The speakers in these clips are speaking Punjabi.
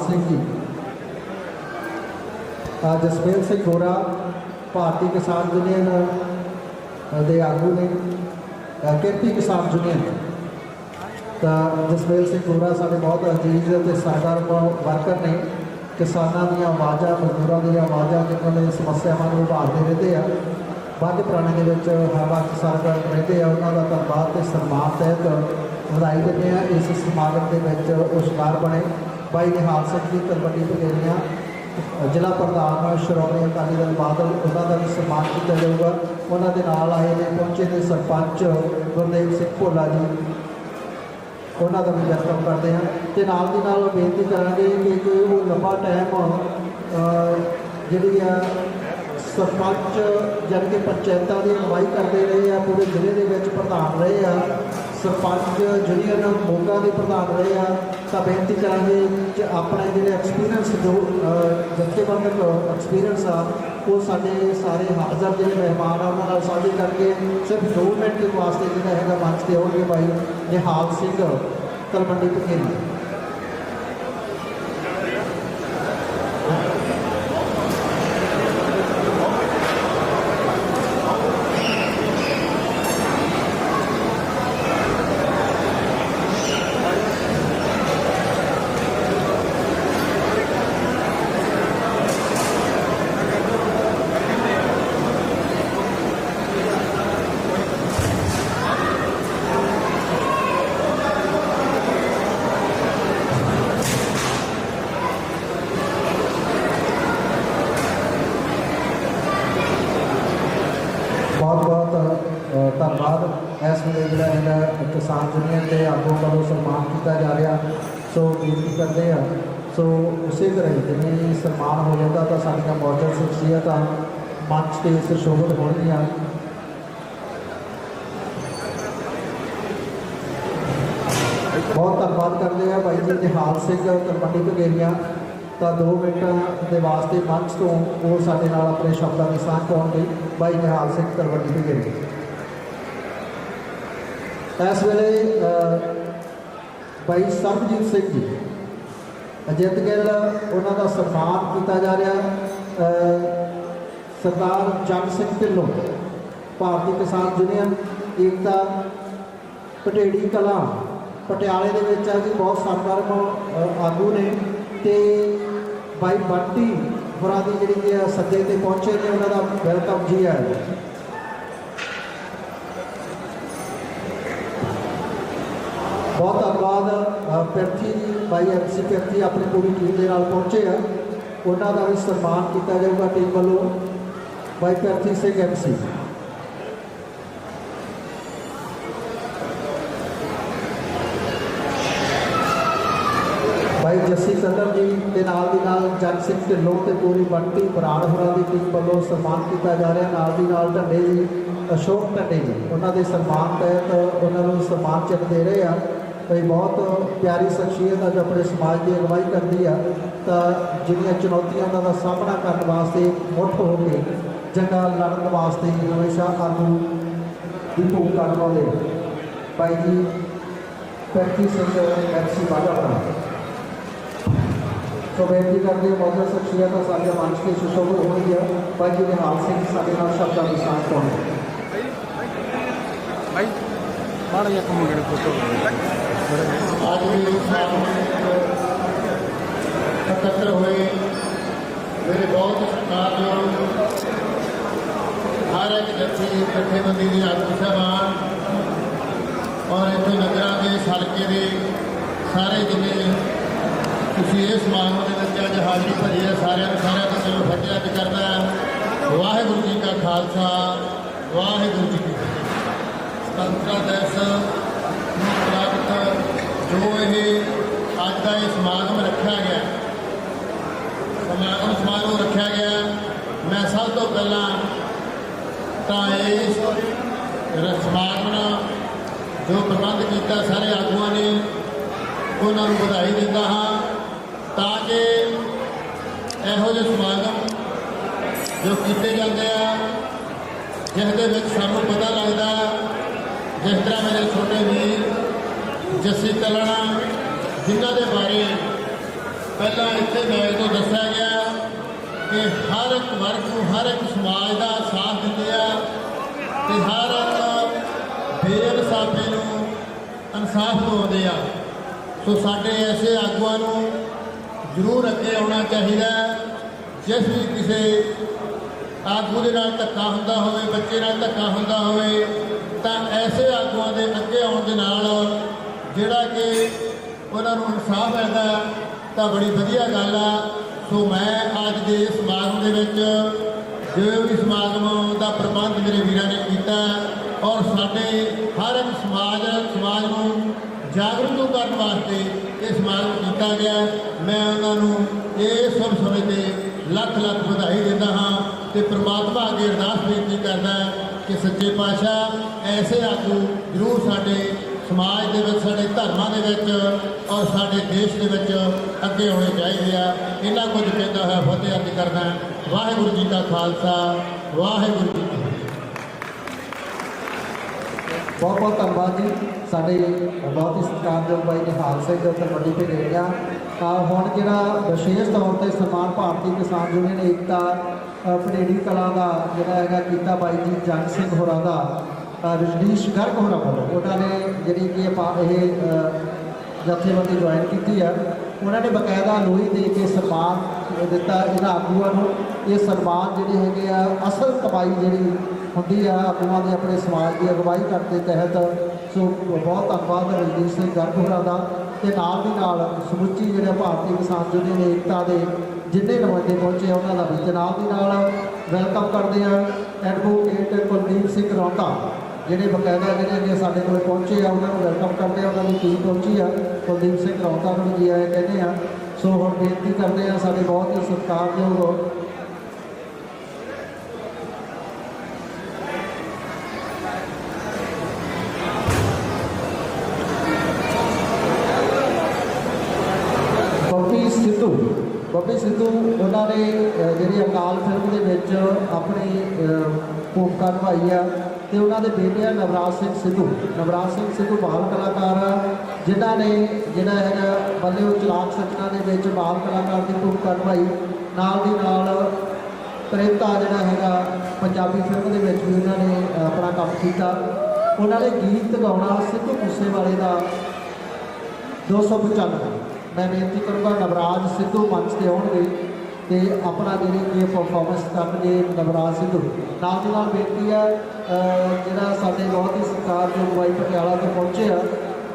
ਸਿੰਘ ਜੀ। ਆ ਜਸਪੀਰ ਸਿੰਘ ਗੋਰਾ ਭਾਰਤੀ ਕਿਸਾਨ ਯੂਨੀਅਨ ਦੇ ਆਗੂ ਨੇ ਅ, ਕਿਸਾਨ ਯੂਨੀਅਨ। ਤਾਂ ਜਸਪੀਰ ਸਿੰਘ ਗੋਰਾ ਸਾਡੇ ਬਹੁਤ ਅਜੀਜ਼ ਅਤੇ ਸਰਦਾਰ ਵਰਕਰ ਨੇ। ਕਿਸਾਨਾਂ ਦੀਆਂ ਆਵਾਜ਼ਾਂ ਮਜ਼ਦੂਰਾਂ ਦੀਆਂ ਆਵਾਜ਼ਾਂ ਜਿਨ੍ਹਾਂ ਨੇ ਸਮੱਸਿਆਵਾਂ ਨੂੰ ਉਭਾਰਦੇ ਰਹਿੰਦੇ ਆ ਵੱਧ ਪੁਰਾਣੇ ਦੇ ਵਿੱਚ ਹਰ ਵਕਤ ਸਰਕਾਰ ਰਹਿੰਦੇ ਆ ਉਹਨਾਂ ਦਾ ਧੰਨਵਾਦ ਤੇ ਸਨਮਾਨ ਤਹਿਤ ਵਧਾਈ ਦਿੰਦੇ ਆ। ਇਸ ਸਮਾਗਮ ਦੇ ਵਿੱਚ ਉਹ ਸ਼ਿਕਾਰ ਬਣੇ। ਬਾਈ ਨਿਹਾਲ ਸਿੰਘ ਜੀ ਤਲਵੰਡੀ ਪਗੇਰੀਆਂ ਜ਼ਿਲ੍ਹਾ ਪ੍ਰਧਾਨ ਸ਼੍ਰੋਮਣੀ ਅਕਾਲੀ ਦਲ ਬਾਦਲ, ਉਹਨਾਂ ਦਾ ਵੀ ਸਨਮਾਨ ਕੀਤਾ ਜਾਊਗਾ। ਉਹਨਾਂ ਦੇ ਨਾਲ ਆਏ ਨੇ, ਪਹੁੰਚੇ ਦੇ ਸਰਪੰਚ ਗੁਰਦੇਵ ਸਿੰਘ ਭੋਲਾ ਜੀ। ਉਹਨਾਂ ਦਾ ਵੀ ਵੈਲਕਮ ਕਰਦੇ ਹਾਂ ਤੇ ਨਾਲ ਦੀ ਨਾਲ ਬੇਨਤੀ ਕਰਾਂਗੇ ਕਿ ਕਿ ਉਹ ਲੰਬਾ ਟਾਈਮ ਜਿਹੜੀ ਆ ਸਰਪੰਚ ਜਨ ਕੇ ਪੰਚਾਇਤਾਂ ਦੀ ਅਗਵਾਈ ਕਰਦੇ ਰਹੇ ਆ, ਪੂਰੇ ਜ਼ਿਲ੍ਹੇ ਦੇ ਵਿੱਚ ਪ੍ਰਧਾਨ ਰਹੇ ਆ। ਸਰਪੰਚ ਯੂਨੀਅਨ ਮੋਗਾ ਦੇ ਪ੍ਰਧਾਨ ਰਹੇ ਆ ਤਾਂ ਬੇਨਤੀ ਕਰਾਂਗੇ ਕਿ ਆਪਣੇ ਜਿਹੜੇ ਐਕਸਪੀਰੀਅੰਸ ਜੋ ਅਹ, ਐਕਸਪੀਰੀਅੰਸ ਆ ਉਹ ਸਾਡੇ ਸਾਰੇ ਹਾਜ਼ਰ ਜਿਹੜੇ ਮਹਿਮਾਨ ਆ ਉਹਨਾਂ ਨਾਲ ਸਾਂਝੇ ਕਰਕੇ ਸਿਰਫ 2 ਮਿੰਟ ਦੇ ਵਾਸਤੇ ਜਿਹੜਾ ਹੈਗਾ ਮੰਚ ਤੇ ਆਉਣਗੇ ਭਾਈ ਨਿਹਾਲ ਸਿੰਘ ਤਲਵੰਡੀ ਪਕੇਰੀ ਬਹੁਤ ਬਹੁਤ ਅ, ਧੰਨਵਾਦ ਇਸ ਵੇਲੇ ਜਿਹੜਾ ਹੈਗਾ ਕਿਸਾਨ ਯੂਨੀਅਨ ਦੇ ਆਗੂ ਵੱਲੋਂ ਸਨਮਾਨ ਕੀਤਾ ਜਾ ਰਿਹਾ ਸੋ ਬੇਨਤੀ ਕਰਦੇ ਆ ਸੋ ਉਸੇ ਤਰ੍ਹਾਂ ਹੀ ਜਿਵੇਂ ਹੀ ਸਨਮਾਨ ਹੋ ਜਾਂਦਾ ਤਾਂ ਸਾਡੀਆਂ ਮੌਜੂਦ ਸ਼ਖਸੀਅਤਾਂ ਮੰਚ ਤੇ ਸੁਸ਼ੋਭਿਤ ਹੋਣਗੀਆਂ। ਬਹੁਤ ਧੰਨਵਾਦ ਕਰਦੇ ਆ ਭਾਈ ਜੀ ਨਿਹਾਲ ਸਿੰਘ ਤਲਵੰਡੀ ਪਗੇਰੀਆਂ ਤਾਂ 2 ਮਿੰਟਾਂ ਦੇ ਵਾਸਤੇ ਮੰਚ ਤੋਂ ਉਹ ਸਾਡੇ ਨਾਲ ਆਪਣੇ ਸ਼ਬਦਾਂ ਦੀ ਸਾਂਝ ਪਾਉਣਗੇ ਭਾਈ ਨਿਹਾਲ ਸਿੰਘ ਤਲਵੰਡੀ ਪਗੇਰੀਆਂ ਇਸ ਵੇਲੇ ਅ, ਭਾਈ ਸਰਬਜੀਤ ਸਿੰਘ ਜੀ। ਅਜਿਤ ਗਿੱਲ, ਉਹਨਾਂ ਦਾ ਸਨਮਾਨ ਕੀਤਾ ਜਾ ਰਿਹਾ ਸਰਦਾਰ ਜੰਗ ਸਿੰਘ ਢਿੱਲੋਂ, ਭਾਰਤੀ ਕਿਸਾਨ ਯੂਨੀਅਨ, ਏਕਤਾ, ਪਟੇੜੀ ਕਲਾ, ਪਟਿਆਲੇ ਦੇ ਵਿੱਚ ਆ ਜੀ, ਬਹੁਤ ਸਰਗਰਮ ਆਗੂ ਨੇ। ਤੇ ਬਾਈ ਬੰਟੀ ਹੋਰਾਂ ਦੀ ਜਿਹੜੀ ਸੱਦੇ ਤੇ ਪਹੁੰਚੇ ਨੇ, ਉਹਨਾਂ ਦਾ ਵੈਲਕਮ ਜੀ ਹੈ ਬਹੁਤ ਧੰਨਵਾਦ ਅ, ਪਿਰਥੀ ਜੀ ਬਾਈ ਐਮਸੀ ਪਿਰਥੀ ਆਪਣੀ ਪੂਰੀ ਟੀਮ ਦੇ ਨਾਲ ਪਹੁੰਚੇ ਆ। ਉਹਨਾਂ ਦਾ ਵੀ ਸਨਮਾਨ ਕੀਤਾ ਜਾਊਗਾ ਟੀਮ ਵੱਲੋਂ। ਭਾਈ ਪਿਰਥੀ ਸਿੰਘ ਐਮਸੀ ਭਾਈ ਜੱਸੀ ਸਦਰ ਜੀ ਦੇ ਨਾਲ ਦੀ ਨਾਲ ਜਗ ਸਿੰਘ ਢਿੱਲੋਂ ਤੇ ਪੂਰੀ ਬੰਟੀ ਬਰਾੜ ਹੋਰਾਂ ਦੀ ਟੀਮ ਵੱਲੋਂ ਸਨਮਾਨ ਕੀਤਾ ਜਾ ਰਿਹਾ। ਨਾਲ ਦੀ ਨਾਲ ਢੱਡੇ ਜੀ ਅਸ਼ੋਕ ਢੱਡੇ ਜੀ ਉਹਨਾਂ ਦੇ ਸਨਮਾਨ ਤਹਿਤ ਉਹਨਾਂ ਨੂੰ ਸਨਮਾਨ ਚਿੰਨ੍ਹ ਦੇ ਰਹੇ ਆ। ਕੋਈ ਬਹੁਤ ਪਿਆਰੀ ਸ਼ਖਸੀਅਤ ਆ ਜੋ ਆਪਣੇ ਸਮਾਜ ਦੀ ਅਗਵਾਈ ਕਰਦੀ ਆ, ਤਾਂ ਜਿਹੜੀਆਂ ਚੁਣੌਤੀਆਂ ਉਹਨਾਂ ਦਾ ਸਾਹਮਣਾ ਕਰਨ ਵਾਸਤੇ ਮੁੱਠ ਹੋ ਕੇ ਜੰਗਾਂ ਲੜਨ ਵਾਸਤੇ ਹਮੇਸ਼ਾ ਆਗੂ ਦੀ ਭੂਮਿਕਾ ਨਿਭਾਉਂਦੇ ਭਾਈ ਜੀ, ਪੈਂਤੀ ਸਿੰਘ ਐਮਸੀ ਬਾਜਾ ਸੋ ਬੇਨਤੀ ਕਰਦੇ ਹਾਂ, ਮੌਜੂਦ ਸ਼ਖਸੀਅਤਾਂ ਸਾਡੀਆਂ ਮੰਚ ਤੇ ਸੁਸ਼ੋਭਿਤ ਹੋਣਗੀਆਂ ਭਾਈ ਜੀ, ਨਿਹਾਲ ਸਿੰਘ ਸਾਡੇ ਨਾਲ ਸ਼ਬਦਾਂ ਦੀ ਸਾਂਝ ਪਾਉਣਗੇ ਭਾਈ ਮਾੜਾ ਜਿਹਾ ਕੰਮ ਮੇਰੇ ਫੋਟੋ ਅੱਜ ਵੀ ਇਸ ਇਕੱਤਰ ਹੋਏ। ਮੇਰੇ ਬਹੁਤ ਸਤਿਕਾਰਯੋਗ ਹਰ ਇੱਕ ਜੱਥੀ ਜਥੇਬੰਦੀ ਦੇ ਆਗੂ ਸਾਹਿਬਾਨ ਔਰ ਇੱਥੇ ਨਗਰਾਂ ਦੇ ਇਸ ਹਲਕੇ ਦੇ ਸਾਰੇ ਜਿੰਨੇ ਤੁਸੀਂ ਇਸ ਸਮਾਗਮ ਦੇ ਵਿੱਚ ਅੱਜ ਹਾਜ਼ਰੀ ਭਰੀ ਹੈ, ਸਾਰਿਆਂ ਨੂੰ ਸਾਰਿਆਂ ਦਾ ਦਿਲੋਂ ਫਤਿਹ ਅੱਜ ਕਰਦਾ ਵਾਹਿਗੁਰੂ ਜੀ ਕਾ ਖਾਲਸਾ, ਵਾਹਿਗੁਰੂ ਜੀ ਕੀ ਫਤਿਹ। ਸੁਤੰਤਰਤਾ ਦਿਵਸ ਜੋ ਇਹ ਅੱਜ ਦਾ ਇਹ ਸਮਾਗਮ ਰੱਖਿਆ ਗਿਆ ਸਮਾਗਮ ਸਮਾਰੋਹ ਰੱਖਿਆ ਗਿਆ ਮੈਂ ਸਭ ਤੋਂ ਪਹਿਲਾਂ ਤਾਂ ਇਸ ਸਮਾਗਮ ਦਾ ਜੋ ਪ੍ਰਬੰਧ ਕੀਤਾ ਸਾਰੇ ਆਗੂਆਂ ਨੇ, ਉਹਨਾਂ ਨੂੰ ਵਧਾਈ ਦਿੰਦਾ ਹਾਂ, ਤਾਂ ਕਿ ਇਹੋ ਜਿਹੇ ਸਮਾਗਮ ਜੋ ਕੀਤੇ ਜਾਂਦੇ ਆ, ਜਿਸ ਦੇ ਵਿੱਚ ਸਾਨੂੰ ਪਤਾ ਲੱਗਦਾ ਜਿਸ ਤਰ੍ਹਾਂ ਮੇਰੇ ਜੱਸੀ ਤਲਣਾ ਜਿਨ੍ਹਾਂ ਦੇ ਬਾਰੇ ਪਹਿਲਾਂ ਇੱਥੇ ਮੈਂ ਤੋਂ ਦੱਸਿਆ ਗਿਆ ਕਿ ਹਰ ਇੱਕ ਵਰਗ ਨੂੰ, ਹਰ ਇੱਕ ਸਮਾਜ ਦਾ ਸਾਥ ਦਿੰਦੇ ਆ ਤੇ ਹਰ ਇੱਕ ਬੇਇਨਸਾਫੀ ਨੂੰ ਇਨਸਾਫ ਦਿਵਾਉਂਦੇ ਆ ਸੋ ਸਾਡੇ ਐਸੇ ਆਗੂਆਂ ਨੂੰ ਜ਼ਰੂਰ ਅੱਗੇ ਆਉਣਾ ਚਾਹੀਦਾ ਹੈ। ਜਿਸ ਵੀ ਕਿਸੇ ਆਗੂ ਦੇ ਨਾਲ ਧੱਕਾ ਹੁੰਦਾ ਹੋਵੇ, ਬੱਚੇ ਨਾਲ ਧੱਕਾ ਹੁੰਦਾ ਹੋਵੇ, ਤਾਂ ਐਸੇ ਆਗੂਆਂ ਦੇ ਅੱਗੇ ਆਉਣ ਦੇ ਨਾਲ ਜਿਹੜਾ ਕਿ ਉਹਨਾਂ ਨੂੰ ਇਨਸਾਫ ਮਿਲਦਾ ਤਾਂ ਬੜੀ ਵਧੀਆ ਗੱਲ ਆ। ਸੋ ਮੈਂ ਅੱਜ ਦੇ ਸਮਾਗਮ ਦੇ ਵਿੱਚ ਜੋ ਵੀ ਸਮਾਗਮ ਦਾ ਪ੍ਰਬੰਧ ਮੇਰੇ ਵੀਰਾਂ ਨੇ ਕੀਤਾ ਔਰ ਸਾਡੇ ਹਰ ਇੱਕ ਸਮਾਜ ਸਮਾਜ ਨੂੰ ਜਾਗਰੂਕ ਕਰਨ ਵਾਸਤੇ ਇਹ ਸਮਾਗਮ ਕੀਤਾ ਗਿਆ। ਮੈਂ ਉਹਨਾਂ ਨੂੰ ਇਹ ਸਭ ਸਮੇਂ ਤੇ ਲੱਖ ਲੱਖ ਵਧਾਈ ਦਿੰਦਾ ਹਾਂ ਤੇ ਪ੍ਰਮਾਤਮਾ ਅੱਗੇ ਅਰਦਾਸ ਬੇਨਤੀ ਕਰਦਾ ਕਿ ਸੱਚੇ ਪਾਤਸ਼ਾਹ ਐਸੇ ਆਗੂ ਜ਼ਰੂਰ ਸਾਡੇ ਸਮਾਜ ਦੇ ਵਿੱਚ ਸਾਡੇ ਧਰਮਾਂ ਦੇ ਵਿੱਚ ਔਰ ਸਾਡੇ ਦੇਸ਼ ਦੇ ਵਿੱਚ ਅੱਗੇ ਹੋਣੇ ਚਾਹੀਦੇ ਆ। ਇਹਨਾਂ ਕੁਝ ਕਹਿੰਦਾ ਹੋਇਆ ਫਤਿਹ ਅਰਜ਼ ਕਰਦਾ ਵਾਹਿਗੁਰੂ ਜੀ ਕਾ ਖਾਲਸਾ ਵਾਹਿਗੁਰੂ ਜੀ ਬਹੁਤ ਬਹੁਤ ਧੰਨਵਾਦ ਜੀ। ਸਾਡੇ ਬਹੁਤ ਹੀ ਸਤਿਕਾਰਯੋਗ ਬਾਈ ਨਿਹਾਲ ਸਿੰਘ ਤਲਵੰਡੀ ਤੇ ਗਏ ਆ। ਹੁਣ ਜਿਹੜਾ ਵਿਸ਼ੇਸ਼ ਤੌਰ ਤੇ ਸਨਮਾਨ ਭਾਰਤੀ ਕਿਸਾਨ ਯੂਨੀਅਨ ਏਕਤਾ ਅ, ਪਨੇੜੀ ਕਲਾ ਦਾ ਜਿਹੜਾ ਹੈਗਾ ਕੀਤਾ ਬਾਈ ਜੀ ਜੰਗ ਸਿੰਘ ਹੋਰਾਂ ਦਾ ਅ, ਰਜਨੀਸ਼ ਗਰਗ ਹੋਰਾਂ ਵੱਲੋਂ ਉਹਨਾਂ ਨੇ ਜਿਹੜੀ ਕਿ ਆਪਾਂ ਇਹ ਜਥੇਬੰਦੀ ਜੁਆਇਨ ਕੀਤੀ ਆ ਉਹਨਾਂ ਨੇ ਬਕਾਇਦਾ ਲੋਹੀ ਦੇ ਕੇ ਸਨਮਾਨ ਦਿੱਤਾ ਇਹਨਾਂ ਆਗੂਆਂ ਨੂੰ। ਇਹ ਸਨਮਾਨ ਜਿਹੜੇ ਹੈਗੇ ਆ ਅਸਲ ਕਮਾਈ ਜਿਹੜੀ ਹੁੰਦੀ ਆ ਆਗੂਆਂ ਦੇ ਆਪਣੇ ਸਮਾਜ ਦੀ ਅਗਵਾਈ ਕਰਨ ਦੇ ਤਹਿਤ। ਸੋ ਬਹੁਤ ਧੰਨਵਾਦ ਰਜਨੀਸ਼ ਸਿੰਘ ਗਰਗ ਹੋਰਾਂ ਦਾ। ਤੇ ਨਾਲ ਦੀ ਨਾਲ ਸਮੁੱਚੀ ਜਿਹੜੇ ਭਾਰਤੀ ਕਿਸਾਨ ਯੂਨੀਅਨ ਏਕਤਾ ਦੇ ਜਿੰਨੇ ਨੁਮਾਇੰਦੇ ਪਹੁੰਚੇ ਉਹਨਾਂ ਦਾ ਵੀ ਤੇ ਨਾਲ ਦੀ ਨਾਲ ਵੈਲਕਮ ਕਰਦੇ ਆ ਐਡਵੋਕੇਟ ਕੁਲਦੀਪ ਸਿੰਘ ਰੌਂਦਾ ਜਿਹੜੇ ਬਕਾਇਦਾ ਜਿਹੜੇ ਅੱਗੇ ਸਾਡੇ ਕੋਲ ਪਹੁੰਚੇ ਆ, ਉਹਨਾਂ ਨੂੰ ਵੈਲਕਮ ਕਰਦੇ ਆ, ਉਹਨਾਂ ਦੀ ਟੀਮ ਪਹੁੰਚੀ ਆ। ਕੁਲਦੀਪ ਸਿੰਘ ਰੌਂਦਾ ਨੂੰ ਜੀ ਆਏ ਕਹਿੰਦੇ ਆ। ਸੋ ਹੁਣ ਬੇਨਤੀ ਕਰਦੇ ਆ, ਸਾਡੇ ਬਹੁਤ ਹੀ ਸਤਿਕਾਰਯੋਗ ਬੱਬੀ ਸਿੱਧੂ ਬੱਬੀ ਸਿੱਧੂ, ਉਹਨਾਂ ਨੇ ਜਿਹੜੀ ਅਕਾਲ ਫਿਲਮ ਦੇ ਵਿੱਚ ਆਪਣੀ ਭੂਮਿਕਾ ਨਿਭਾਈ ਆ ਤੇ ਉਹਨਾਂ ਦੇ ਬੇਟੇ ਆ ਨਵਰਾਜ ਸਿੰਘ ਸਿੱਧੂ। ਨਵਰਾਜ ਸਿੰਘ ਸਿੱਧੂ ਬਾਲ ਕਲਾਕਾਰ ਜਿਨ੍ਹਾਂ ਨੇ ਜਿਹੜਾ ਹੈਗਾ ਬੱਲੇ ਉਹ ਚਲਾਕ ਸੱਜਣਾ ਦੇ ਵਿੱਚ ਬਾਲ ਕਲਾਕਾਰ ਦੀ ਭੂਮਿਕਾ ਨਿਭਾਈ। ਨਾਲ ਦੀ ਨਾਲ ਪ੍ਰੇਮਤਾ ਜਿਹੜਾ ਹੈਗਾ, ਪੰਜਾਬੀ ਫਿਲਮ ਦੇ ਵਿੱਚ ਵੀ ਉਹਨਾਂ ਨੇ ਆਪਣਾ ਕੰਮ ਕੀਤਾ। ਉਹਨਾਂ ਨੇ ਗੀਤ ਗਾਉਣਾ ਸਿੱਧੂ ਮੂਸੇਵਾਲੇ ਦਾ 295 ਮੈਂ ਬੇਨਤੀ ਕਰੂੰਗਾ ਨਵਰਾਜ ਸਿੱਧੂ ਮੰਚ ਤੇ ਆਉਣਗੇ। ਤੇ ਆਪਣਾ ਜਿਹੜੀ ਕੀ ਪਰਫਾਰਮੈਂਸ ਕਰਨਗੇ ਨਵਰਾਜ ਸਿੱਧੂ ਨਾਲ ਦੀ ਨਾਲ ਬੇਨਤੀ ਹੈ ਜਿਹੜਾ ਸਾਡੇ ਬਹੁਤ ਹੀ ਸਰਕਾਰ ਦੇ ਬਾਈ ਪਟਿਆਲਾ ਤੋਂ ਪਹੁੰਚੇ ਆ,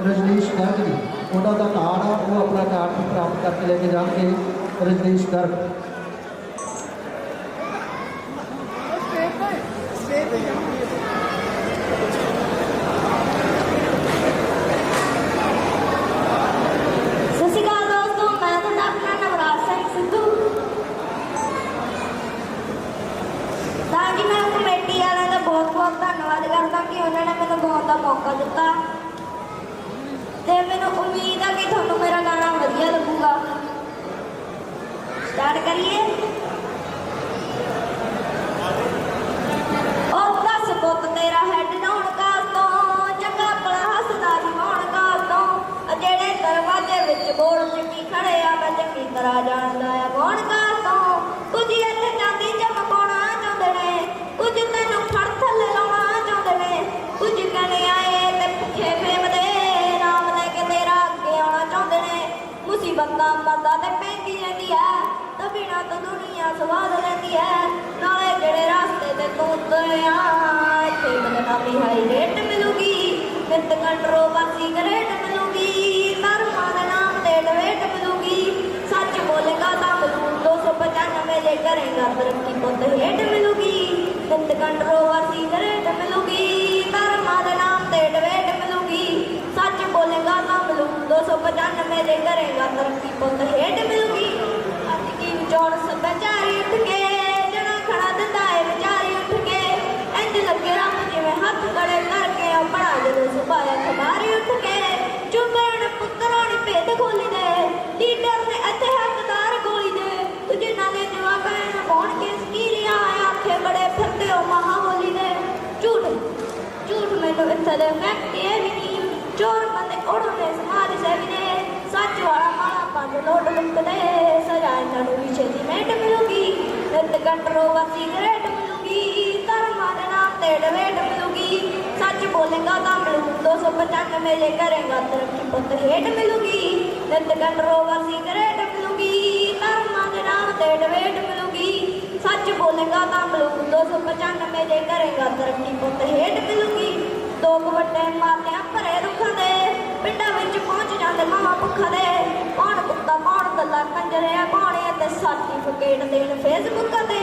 ਰਜਨੀਸ਼ ਗਰਗ ਜੀ, ਉਹਨਾਂ ਦਾ ਕਾਰਡ ਆ, ਉਹ ਆਪਣਾ ਕਾਰਡ ਪ੍ਰਾਪਤ ਕਰਕੇ ਲੈ ਕੇ ਜਾਣਗੇ, ਰਜਨੀਸ਼ ਗਰਗ ਸਤਿ ਸ਼੍ਰੀ ਅਕਾਲ ਦੋਸਤੋ ਮੈਂ ਤੁਹਾਡਾ ਆਪਣਾ ਨਵਰਾਜ ਸਿੰਘ ਸਿੱਧੂ ਤਾਂ ਜੀ ਮੈਂ ਕਮੇਟੀ ਵਾਲਿਆਂ ਦਾ ਬਹੁਤ ਬਹੁਤ ਧੰਨਵਾਦ ਕਰਦਾ ਕਿ ਉਹਨਾਂ ਨੇ ਮੈਨੂੰ ਗਾਉਣ ਦਾ ਮੌਕਾ ਦਿੱਤਾ। ਤੇ ਮੈਨੂੰ ਉਮੀਦ ਹੈ ਕਿ ਤੁਹਾਨੂੰ ਮੇਰਾ ਗਾਣਾ ਵਧੀਆ ਲੱਗੂਗਾ। ਸਟਾਰਟ ਕਰੀਏ। ਉਹ ਦੱਸ ਪੁੱਤ, ਤੇਰਾ ਹੈਡ ਨਹਾਉਣ ਕਾਸ ਤੋਂ ਚੰਗਾ ਭਲਾ ਹੱਸਦਾ ਸੀ ਮੌਣ ਤੋਂ ਜਿਹੜੇ ਦਰਵਾਜ਼ੇ ਵਿੱਚ ਬੋਲ ਚਿੱਟੀ ਖੜੇ ਆ, ਮੈਂ ਚੰਗੀ ਤਰ੍ਹਾਂ ਜਾਣਦਾ ਆ ਕੌਣ ਮੁਸੀਬਤਾਂ ਮਰਦਾ ਤੇ ਪੈਂਦੀ ਰਹਿੰਦੀ ਹੈ, ਤਾਂ ਬਿਨਾਂ ਤੋਂ ਦੁਨੀਆ ਸਵਾਦ ਲੈਂਦੀ ਹੈ। ਨਾਲੇ ਜਿਹੜੇ ਰਾਸਤੇ ਤੇ ਤੂੰ ਤੁਰਿਆ, ਇੱਥੇ ਬਦਨਾਮੀ ਹਾਈ ਰੇਟ ਮਿਲੂਗੀ, ਨਿਤ ਕੰਟਰੋਵਰਸੀ ਗਰੇਟ ਮਿਲੂਗੀ, ਧਰਮਾਂ ਦੇ ਨਾਮ ਤੇ ਡਵੇਟ ਮਿਲੂਗੀ। ਸੱਚ ਬੋਲੇਗਾ ਤਾਂ ਮਿਲੂ 295 ਜੇ ਕਰੇਗਾ ਤਰੱਕੀ ਪੁੱਤ ਹੇਠ ਮਿਲੂਗੀ, ਨਿਤ ਕੰਟਰੋਵਰਸੀ ਗਰੇਟ 295 ਜੇ ਕਰੇਗਾ ਤਰੱਕੀ ਪੁੱਤ ਹੇਟ ਮਿਲੂਗੀ? ਅੱਜ ਕੀ ਵਿਚੋੜ ਸੱਭਿਆਚਾਰੀ ਉੱਠ ਕੇ ਜਣਾ ਖੜਾ ਦਿੰਦਾ ਏ ਵਿਚਾਰੀ ਉੱਠ ਕੇ। ਇੰਜ ਲੱਗੇ ਰੱਬ ਜਿਵੇਂ ਹੱਥ ਕੜੇ ਕਰਕੇ ਆਪਣਾ ਜਦੋਂ ਸੁਭਾਇਆ ਖਬਾਰੀ ਉੱਠ ਕੇ। ਚੁੰਮਣ ਪੁੱਤਰਾਣੀ ਭੇਦ ਖੋਲੀ ਦੇ, ਲੀਡਰ ਨੇ ਇੱਥੇ ਹੱਕਦਾਰ ਗੋਲੀ ਦੇ। ਤੂੰ ਜਿਨ੍ਹਾਂ ਦੇ ਜਵਾਬ ਐਨ ਬੋਣ ਕੇ ਸਕੀਰੀਆਂ ਆਖੇ ਬੜੇ ਫਿਰਦੇ ਹੋ ਮਹਾ ਬੋਲੀ ਦੇ। ਝੂਠ ਝੂਠ ਮੈਨੂੰ ਇੱਥੇ ਦੇ ਫੈਕਟ ਇਹ ਵੀ ਨਹੀਂ, ਚੋਰ ਬੰਦੇ ਉੜਦੇ ਸਮਾਜ ਸੇਵੀ ਨੇ। ਸੱਚ ਚਮਕਦੇ ਸਜਾ ਇਹਨਾਂ ਨੂੰ ਵੀ ਛੇਤੀ ਮਿੰਟ ਮਿਲੂਗੀ ਨਿਤ ਕੰਟਰੋਵਰਸੀ ਗ੍ਰੇਟ ਮਿਲੂਗੀ ਧਰਮਾਂ ਦੇ ਨਾਮ ਤੇ ਡਵੇਟ ਮਿਲੂਗੀ ਸੱਚ ਬੋਲੇਗਾ ਤਾਂ ਮਿਲੂ 295 ਜੇ ਕਰੇਗਾ ਤਰੱਕੀ ਪੁੱਤ ਹੇਟ ਮਿਲੂਗੀ ਨਿਤ ਕੰਟਰੋਵਰਸੀ ਗ੍ਰੇਟ ਮਿਲੂਗੀ ਧਰਮਾਂ ਦੇ ਨਾਮ ਤੇ ਡਵੇਟ ਮਿਲੂਗੀ ਸੱਚ ਬੋਲੇਗਾ ਤਾਂ ਮਿਲੂ 295 ਜੇ ਕਰੇਗਾ ਤਰੱਕੀ ਪੁੱਤ ਹੇਟ ਮਿਲੂਗੀ ਦੋ ਕੁ ਵੱਡੇ ਮਾਲਿਆਂ ਭਰੇ ਰੁੱਖਾਂ ਦੇ ਮਾਂ ਭੁੱਖਾਂ ਕੌਣ ਕੁੱਤਾ, ਕੌਣ ਗੱਲਾਂ ਕੰਜਰਿਆ ਕੌਣ ਤੇ ਸਰਟੀਫਿਕੇਟ ਦੇਣ ਫੇਸਬੁੱਕ ਤੇ।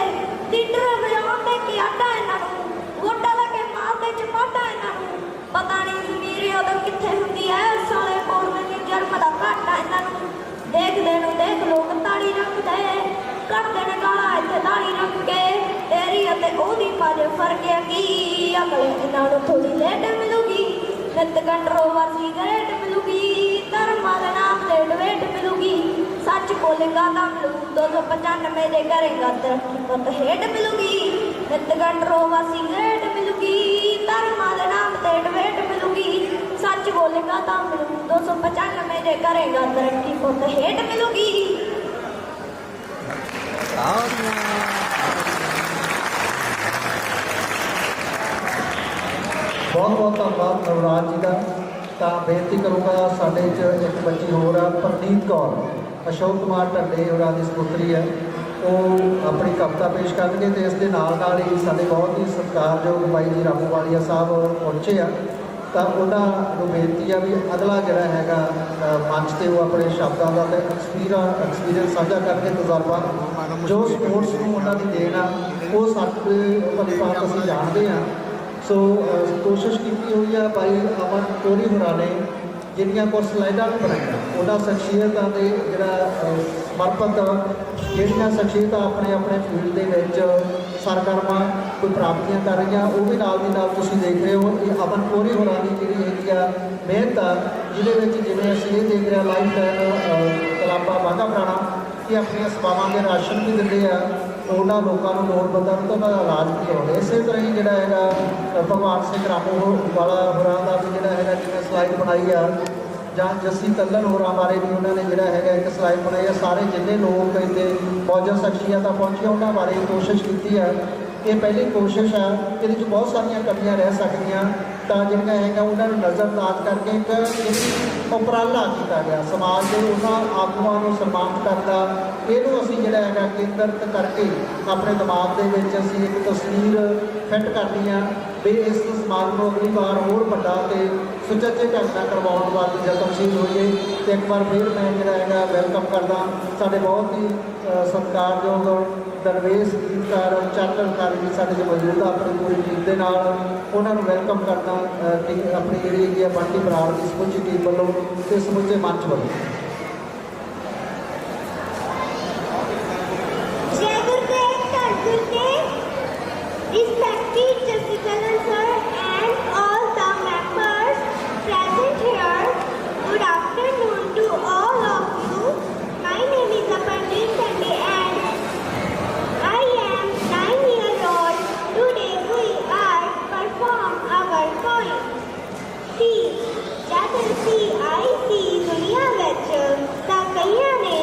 ਟਿੰਡਰ ਵਜਾਉਣ ਦੇ ਕੀ ਆਟਾ ਇਹਨਾਂ ਨੂੰ। ਵੋਟਾਂ ਲੈ ਕੇ ਮਾਰਦੇ, ਚਪਾਟਾ ਇਹਨਾਂ ਨੂੰ। ਪਤਾ ਨਹੀਂ ਜ਼ਮੀਰ ਉਦੋਂ ਕਿੱਥੇ ਹੁੰਦੀ ਐ ਸਾਲੇ ਬੋਲਦੇ ਨਹੀਂ ਜਨਮ ਦਾ ਘਾਟਾ ਇਹਨਾਂ ਨੂੰ। ਦੇਖਦੇ ਨੂੰ ਦੇਖ ਲੋਕ ਤਾੜੀ ਰੱਖਦੇ। ਕੱਢਦੇ ਨੇ ਗਾਲਾਂ ਇੱਥੇ ਤਾੜੀ ਰੱਖ ਕੇ। ਤੇਰੀ ਅਤੇ ਉਹਦੀ ਮਾਰੇ ਫ਼ਰਕ ਹੈ ਕੀ? ਅਗਲੇ ਇਹਨਾਂ ਨੂੰ ਥੋੜੀ ਲੇਟ ਮਿਲੂਗੀ। ਨਿਤ ਕੰਟਰੋਵਰਸੀ ਗ੍ਰੇਟ ਮਿਲੂਗੀ। ਸੱਚ ਬੋਲੇਗਾ ਤਾਂ ਮਿਲੂ 295 ਦੇ ਕਰੇਗਾ ਤਰੱਕੀ ਪੁੱਤ ਹੇਟ ਮਿਲੂਗੀ ਨਿਤ ਕੰਟਰੋਵਰਸੀ ਗ੍ਰੇਟ ਮਿਲੂਗੀ ਧਰਮਾਂ ਦੇ ਨਾਮ ਤੇ ਡਵੇਟ ਮਿਲੂਗੀ ਸੱਚ ਬੋਲੇਗਾ ਤਾਂ ਮਿਲੂ 295 ਦੇ ਕਰੇਗਾ ਤਰੱਕੀ ਪੁੱਤ ਹੇਟ ਮਿਲੂਗੀ ਬਹੁਤ ਬਹੁਤ ਧੰਨਵਾਦ ਨਵਰਾਜ ਜੀ ਦਾ ਤਾਂ ਬੇਨਤੀ ਕਰੂੰਗਾ ਸਾਡੇ 'ਚ ਇੱਕ ਬੱਚੀ ਹੋਰ ਆ, ਪ੍ਰਨੀਤ ਕੌਰ। ਅਸ਼ੋਕ ਕੁਮਾਰ ਢੱਡੇ ਹੋਰਾਂ ਦੀ ਸਪੁੱਤਰੀ ਹੈ। ਉਹ ਆਪਣੀ ਕਵਿਤਾ ਪੇਸ਼ ਕਰਨਗੇ ਤੇ ਇਸ ਦੇ ਨਾਲ ਨਾਲ ਹੀ ਸਾਡੇ ਬਹੁਤ ਹੀ ਸਤਿਕਾਰਯੋਗ ਬਾਈ ਜੀ ਰਾਮੂਵਾਲੀਆ ਸਾਹਿਬ ਪਹੁੰਚੇ ਆ। ਤਾਂ ਉਹਨਾਂ ਨੂੰ ਬੇਨਤੀ ਆ ਵੀ ਅਗਲਾ ਜਿਹੜਾ ਹੈਗਾ ਮੰਚ ਤੇ ਉਹ ਆਪਣੇ ਸ਼ਬਦਾਂ ਦਾ ਤੇ ਐਕਸਪੀਰੀਅੰਸ ਐਕਸਪੀਰੀਅੰਸ ਸਾਂਝਾ ਕਰਕੇ ਤਜਰਬਾ ਜੋ ਸਪੋਰਟਸ ਨੂੰ ਉਹਨਾਂ ਦੀ ਦੇਣ ਆ, ਉਹ ਸਾਡੇ ਪਰਿਵਾਰ ਅਸੀਂ ਜਾਣਦੇ ਆ। ਸੋ ਕੋਸ਼ਿਸ਼ ਕੀਤੀ ਹੋਈ ਆ ਬਾਈ ਅਮਨ ਕੋਰੀ ਹੋਰਾਂ ਨੇ ਜਿਹੜੀਆਂ ਕੁਝ ਸਲਾਈਡਾਂ ਨੂੰ ਬਣਾਈਆਂ ਉਹਨਾਂ ਸ਼ਖਸੀਅਤਾਂ ਦੇ ਜਿਹੜਾ ਅ, ਸਮਰਪਿਤ ਜਿਹੜੀਆਂ ਸ਼ਖਸੀਅਤਾਂ ਆਪਣੇ ਆਪਣੇ ਫੀਲਡ ਦੇ ਵਿੱਚ ਸਰਗਰਮਾ ਕੋਈ ਪ੍ਰਾਪਤੀਆਂ ਕਰ ਰਹੀਆਂ ਉਹ ਵੀ ਨਾਲ ਦੀ ਨਾਲ ਤੁਸੀਂ ਦੇਖ ਰਹੇ ਹੋ ਇਹ ਅਮਨ ਕੋਰੀ ਹੋਰਾਂ ਦੀ ਜਿਹੜੀ ਹੈਗੀ ਆ ਮਿਹਨਤ ਆ ਜਿਹਦੇ ਵਿੱਚ ਜਿਵੇਂ ਅਸੀਂ ਇਹ ਦੇਖ ਰਿਹਾ ਹਾਂ ਲਾਈਫ ਟਾਈਮ ਤਲਾਬਾ ਵਾਗਾ ਪੁਰਾਣਾ ਕਿ ਆਪਣੀਆਂ ਸੇਵਾਵਾਂ ਦੇ ਰਾਸ਼ਨ ਵੀ ਦਿੰਦੇ ਆ ਉਹਨਾਂ ਲੋਕਾਂ ਨੂੰ ਲੋੜਵੰਦਾਂ ਨੂੰ ਤਾਂ ਉਹਨਾਂ ਦਾ ਇਲਾਜ ਵੀ ਆਉਂਦਾ ਇਸੇ ਤਰ੍ਹਾਂ ਹੀ ਜਿਹੜਾ ਹੈਗਾ ਭਗਵਾਨ ਸਿੰਘ ਰਾਮੋ ਵਾਲਾ ਹੋਰਾਂ ਦਾ ਵੀ ਜਿਹੜਾ ਹੈਗਾ, ਜਿਵੇਂ ਸਲਾਈਡ ਬਣਾਈ ਆ, ਜਾਂ ਜੱਸੀ ਤੱਲਨ ਹੋਰਾਂ ਬਾਰੇ ਵੀ ਉਹਨਾਂ ਨੇ ਜਿਹੜਾ ਹੈਗਾ ਇੱਕ ਸਲਾਈਡ ਬਣਾਈ ਆ। ਸਾਰੇ ਜਿੰਨੇ ਲੋਕ ਇੱਥੇ ਮੌਜੂਦ ਸ਼ਖਸੀਅਤਾਂ ਪਹੁੰਚੀਆਂ ਉਹਨਾਂ ਬਾਰੇ ਕੋਸ਼ਿਸ਼ ਕੀਤੀ ਆ। ਇਹ ਪਹਿਲੀ ਕੋਸ਼ਿਸ਼ ਆ, ਇਹਦੇ ਵਿੱਚ ਬਹੁਤ ਸਾਰੀਆਂ ਕਮੀਆਂ ਰਹਿ ਸਕਦੀਆਂ। ਤਾਂ ਜਿਹੜੀਆਂ ਹੈਗਾ ਉਹਨਾਂ ਨੂੰ ਨਜ਼ਰਅੰਦਾਜ਼ ਕਰਕੇ ਇੱਕ ਉਪਰਾਲਾ ਕੀਤਾ ਗਿਆ। ਸਮਾਜ ਦੇ ਉਹਨਾਂ ਆਗੂਆਂ ਨੂੰ ਸਨਮਾਨਿਤ ਕਰਦਾ ਇਹਨੂੰ ਅਸੀਂ ਜਿਹੜਾ ਹੈਗਾ ਕੇਂਦਰਿਤ ਕਰਕੇ ਆਪਣੇ ਦਿਮਾਗ ਦੇ ਵਿੱਚ ਅਸੀਂ ਇੱਕ ਤਸਵੀਰ ਫਿੱਟ ਕਰਨੀ ਆ ਵੀ ਇਸ ਸਮਾਗਮ ਨੂੰ ਅਗਲੀ ਵਾਰ ਹੋਰ ਵੱਡਾ ਤੇ ਸੁਚੱਜੇ ਢੰਗ ਨਾਲ ਕਰਵਾਉਣ ਵਾਸਤੇ ਯਤਨਸ਼ੀਲ ਹੋਈਏ। ਤੇ ਇੱਕ ਵਾਰ ਫਿਰ ਮੈਂ ਜਿਹੜਾ ਹੈਗਾ ਵੈਲਕਮ ਕਰਦਾ। ਸਾਡੇ ਬਹੁਤ ਹੀ ਅ, ਸਤਿਕਾਰਯੋਗ ਦਰਵੇਸ਼ ਗੀਤਕਾਰ ਚਾਟਰਕਾਰ ਵੀ ਸਾਡੇ ਜੋ ਮੌਜੂਦ ਆ ਆਪਣੀ ਪੂਰੀ ਟੀਮ ਦੇ ਨਾਲ। ਉਹਨਾਂ ਨੂੰ ਵੈਲਕਮ ਕਰਦਾ ਅ, ਆਪਣੀ ਜਿਹੜੀ ਹੈਗੀ ਆ ਬੰਟੀ ਬਰਾੜ ਦੀ ਸਮੁੱਚੀ ਟੀਮ ਵੱਲੋਂ ਤੇ ਸਮੁੱਚੇ ਮੰਚ ਵੱਲੋਂ ਜੈ ਗੁਰਦੇਵ ਧੰਨ Gurdev respected Jessica sir and all the members present here good afternoon to all of you my name is Apandit Sande and I am 9 years old today we are perform our poem ਸੀ ਜਦ ਅਸੀਂ ਆਈ ਸੀ ਦੁਨੀਆ ਵਿੱਚ ਤਾਂ ਕਈਆਂ ਨੇ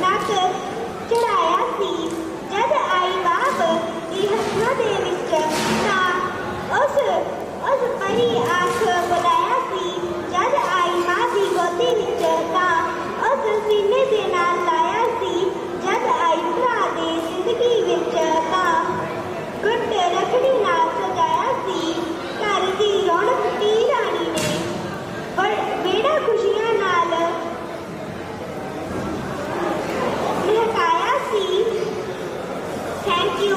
ਨੱਕ ਚੜਾਇਆ ਸੀ ਜਦ ਆਈ ਬਾਪ ਦੀ ਹੱਥਾਂ ਦੇ ਵਿੱਚ ਤਾਂ ਉਸ ਉਸ ਪਰੀ ਆਖ ਬੁਲਾਇਆ ਸੀ ਜਦ ਆਈ ਮਾਂ ਦੀ ਗੋਦੀ ਵਿੱਚ ਤਾਂ ਉਸ ਸੀਨੇ ਦੇ ਨਾਲ ਲਾਇਆ ਸੀ ਜਦ ਆਈ ਭਰਾ ਦੀ ਜ਼ਿੰਦਗੀ ਵਿੱਚ ਤਾਂ ਗੁੱਟ ਰੱਖੜੀ ਨਾਲ ਸਜਾਇਆ ਸੀ ਘਰ ਦੀ ਰੌਣਕ ਤੀ ਰਾਣੀ ਨੇ ਬੜ- ਬੇੜਾ ਖੁਸ਼ੀਆਂ ਨਾਲ ਮਹਿਕਾਇਆ ਸੀ ਥੈਂਕ ਯੂ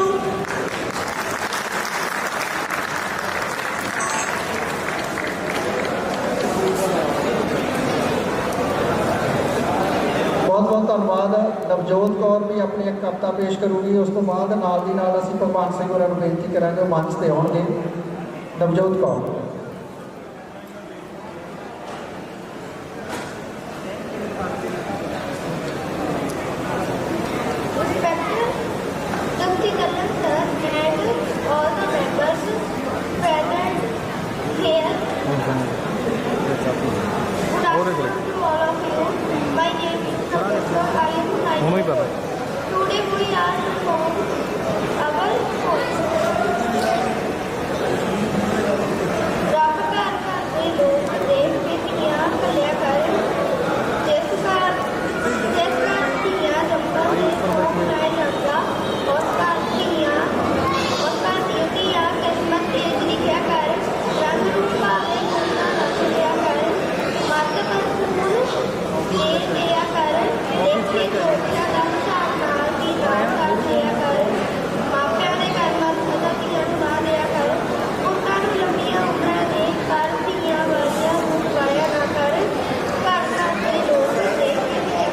ਬਹੁਤ ਬਹੁਤ ਧੰਨਵਾਦ ਨਵਜੋਤ ਕੌਰ ਵੀ ਆਪਣੀ ਇੱਕ ਕਵਿਤਾ ਪੇਸ਼ ਕਰੂਗੀ, ਉਸ ਤੋਂ ਬਾਅਦ ਨਾਲ ਦੀ ਨਾਲ ਅਸੀਂ ਭਗਵਾਨ ਸਿੰਘ ਹੋਰਾਂ ਨੂੰ ਬੇਨਤੀ ਕਰਾਂਗੇ ਮੰਚ ਤੇ ਆਉਣਗੇ। Navjot Kaur Respected Dr. Kallan sir and all the members present here. Good afternoon to all of you. My name is Dr. Platform ਅਵਲ ਰੱਬ ਘਰ ਘਰ ਦੇ ਲੋਕ ਦੇਖ ਕੇ ਧੀਆਂ ਭਲਿਆ ਕਰ ਜਿਸ ਘਰ ਜਿਸ ਘਰ ਧੀਆਂ ਜੰਮਣ ਦੇ ਖੋਹ ਮਨਾਇਆ ਜਾਂਦਾ ਉਸ ਘਰ ਧੀਆਂ ਉਸ ਘਰ ਦੀਆਂ ਧੀਆਂ ਕਿਸਮਤ ਤੇਜ ਲਿਖਿਆ ਕਰ ਰੰਗ ਰੂਪ ਭਾਵੇਂ ਮੁੰਨਾ ਰੱਖ ਲਿਆ ਕਰ ਮੱਤ ਮਨਸੂਰ ਦੇ ਦਿਆ ਕਰ ਦੇਖੇ ਦੋਸਤਾਂ ਦਾ ਹਿਸਾਬ ਨਾਲ ਦੀ ਦਾਨ ਕਰ ਦਿਆ ਕਰ ਮਾਪਿਆਂ ਦੇ ਘਰ ਮਤ ਸਦਾ ਧੀਆਂ ਨੂੰ ਨਾ ਦਿਆ ਕਰ ਪੁੱਤਾਂ ਨੂੰ ਲੰਬੀਆਂ ਉਮਰਾਂ ਦੇ ਕਰ ਧੀਆਂ ਵਰਗਿਆਂ ਨੂੰ ਗਾਇਆ ਨਾ ਕਰ ਘਰ ਘਰ ਦੇ ਲੋਕ ਦੇਖ ਕੇ ਧੀਆਂ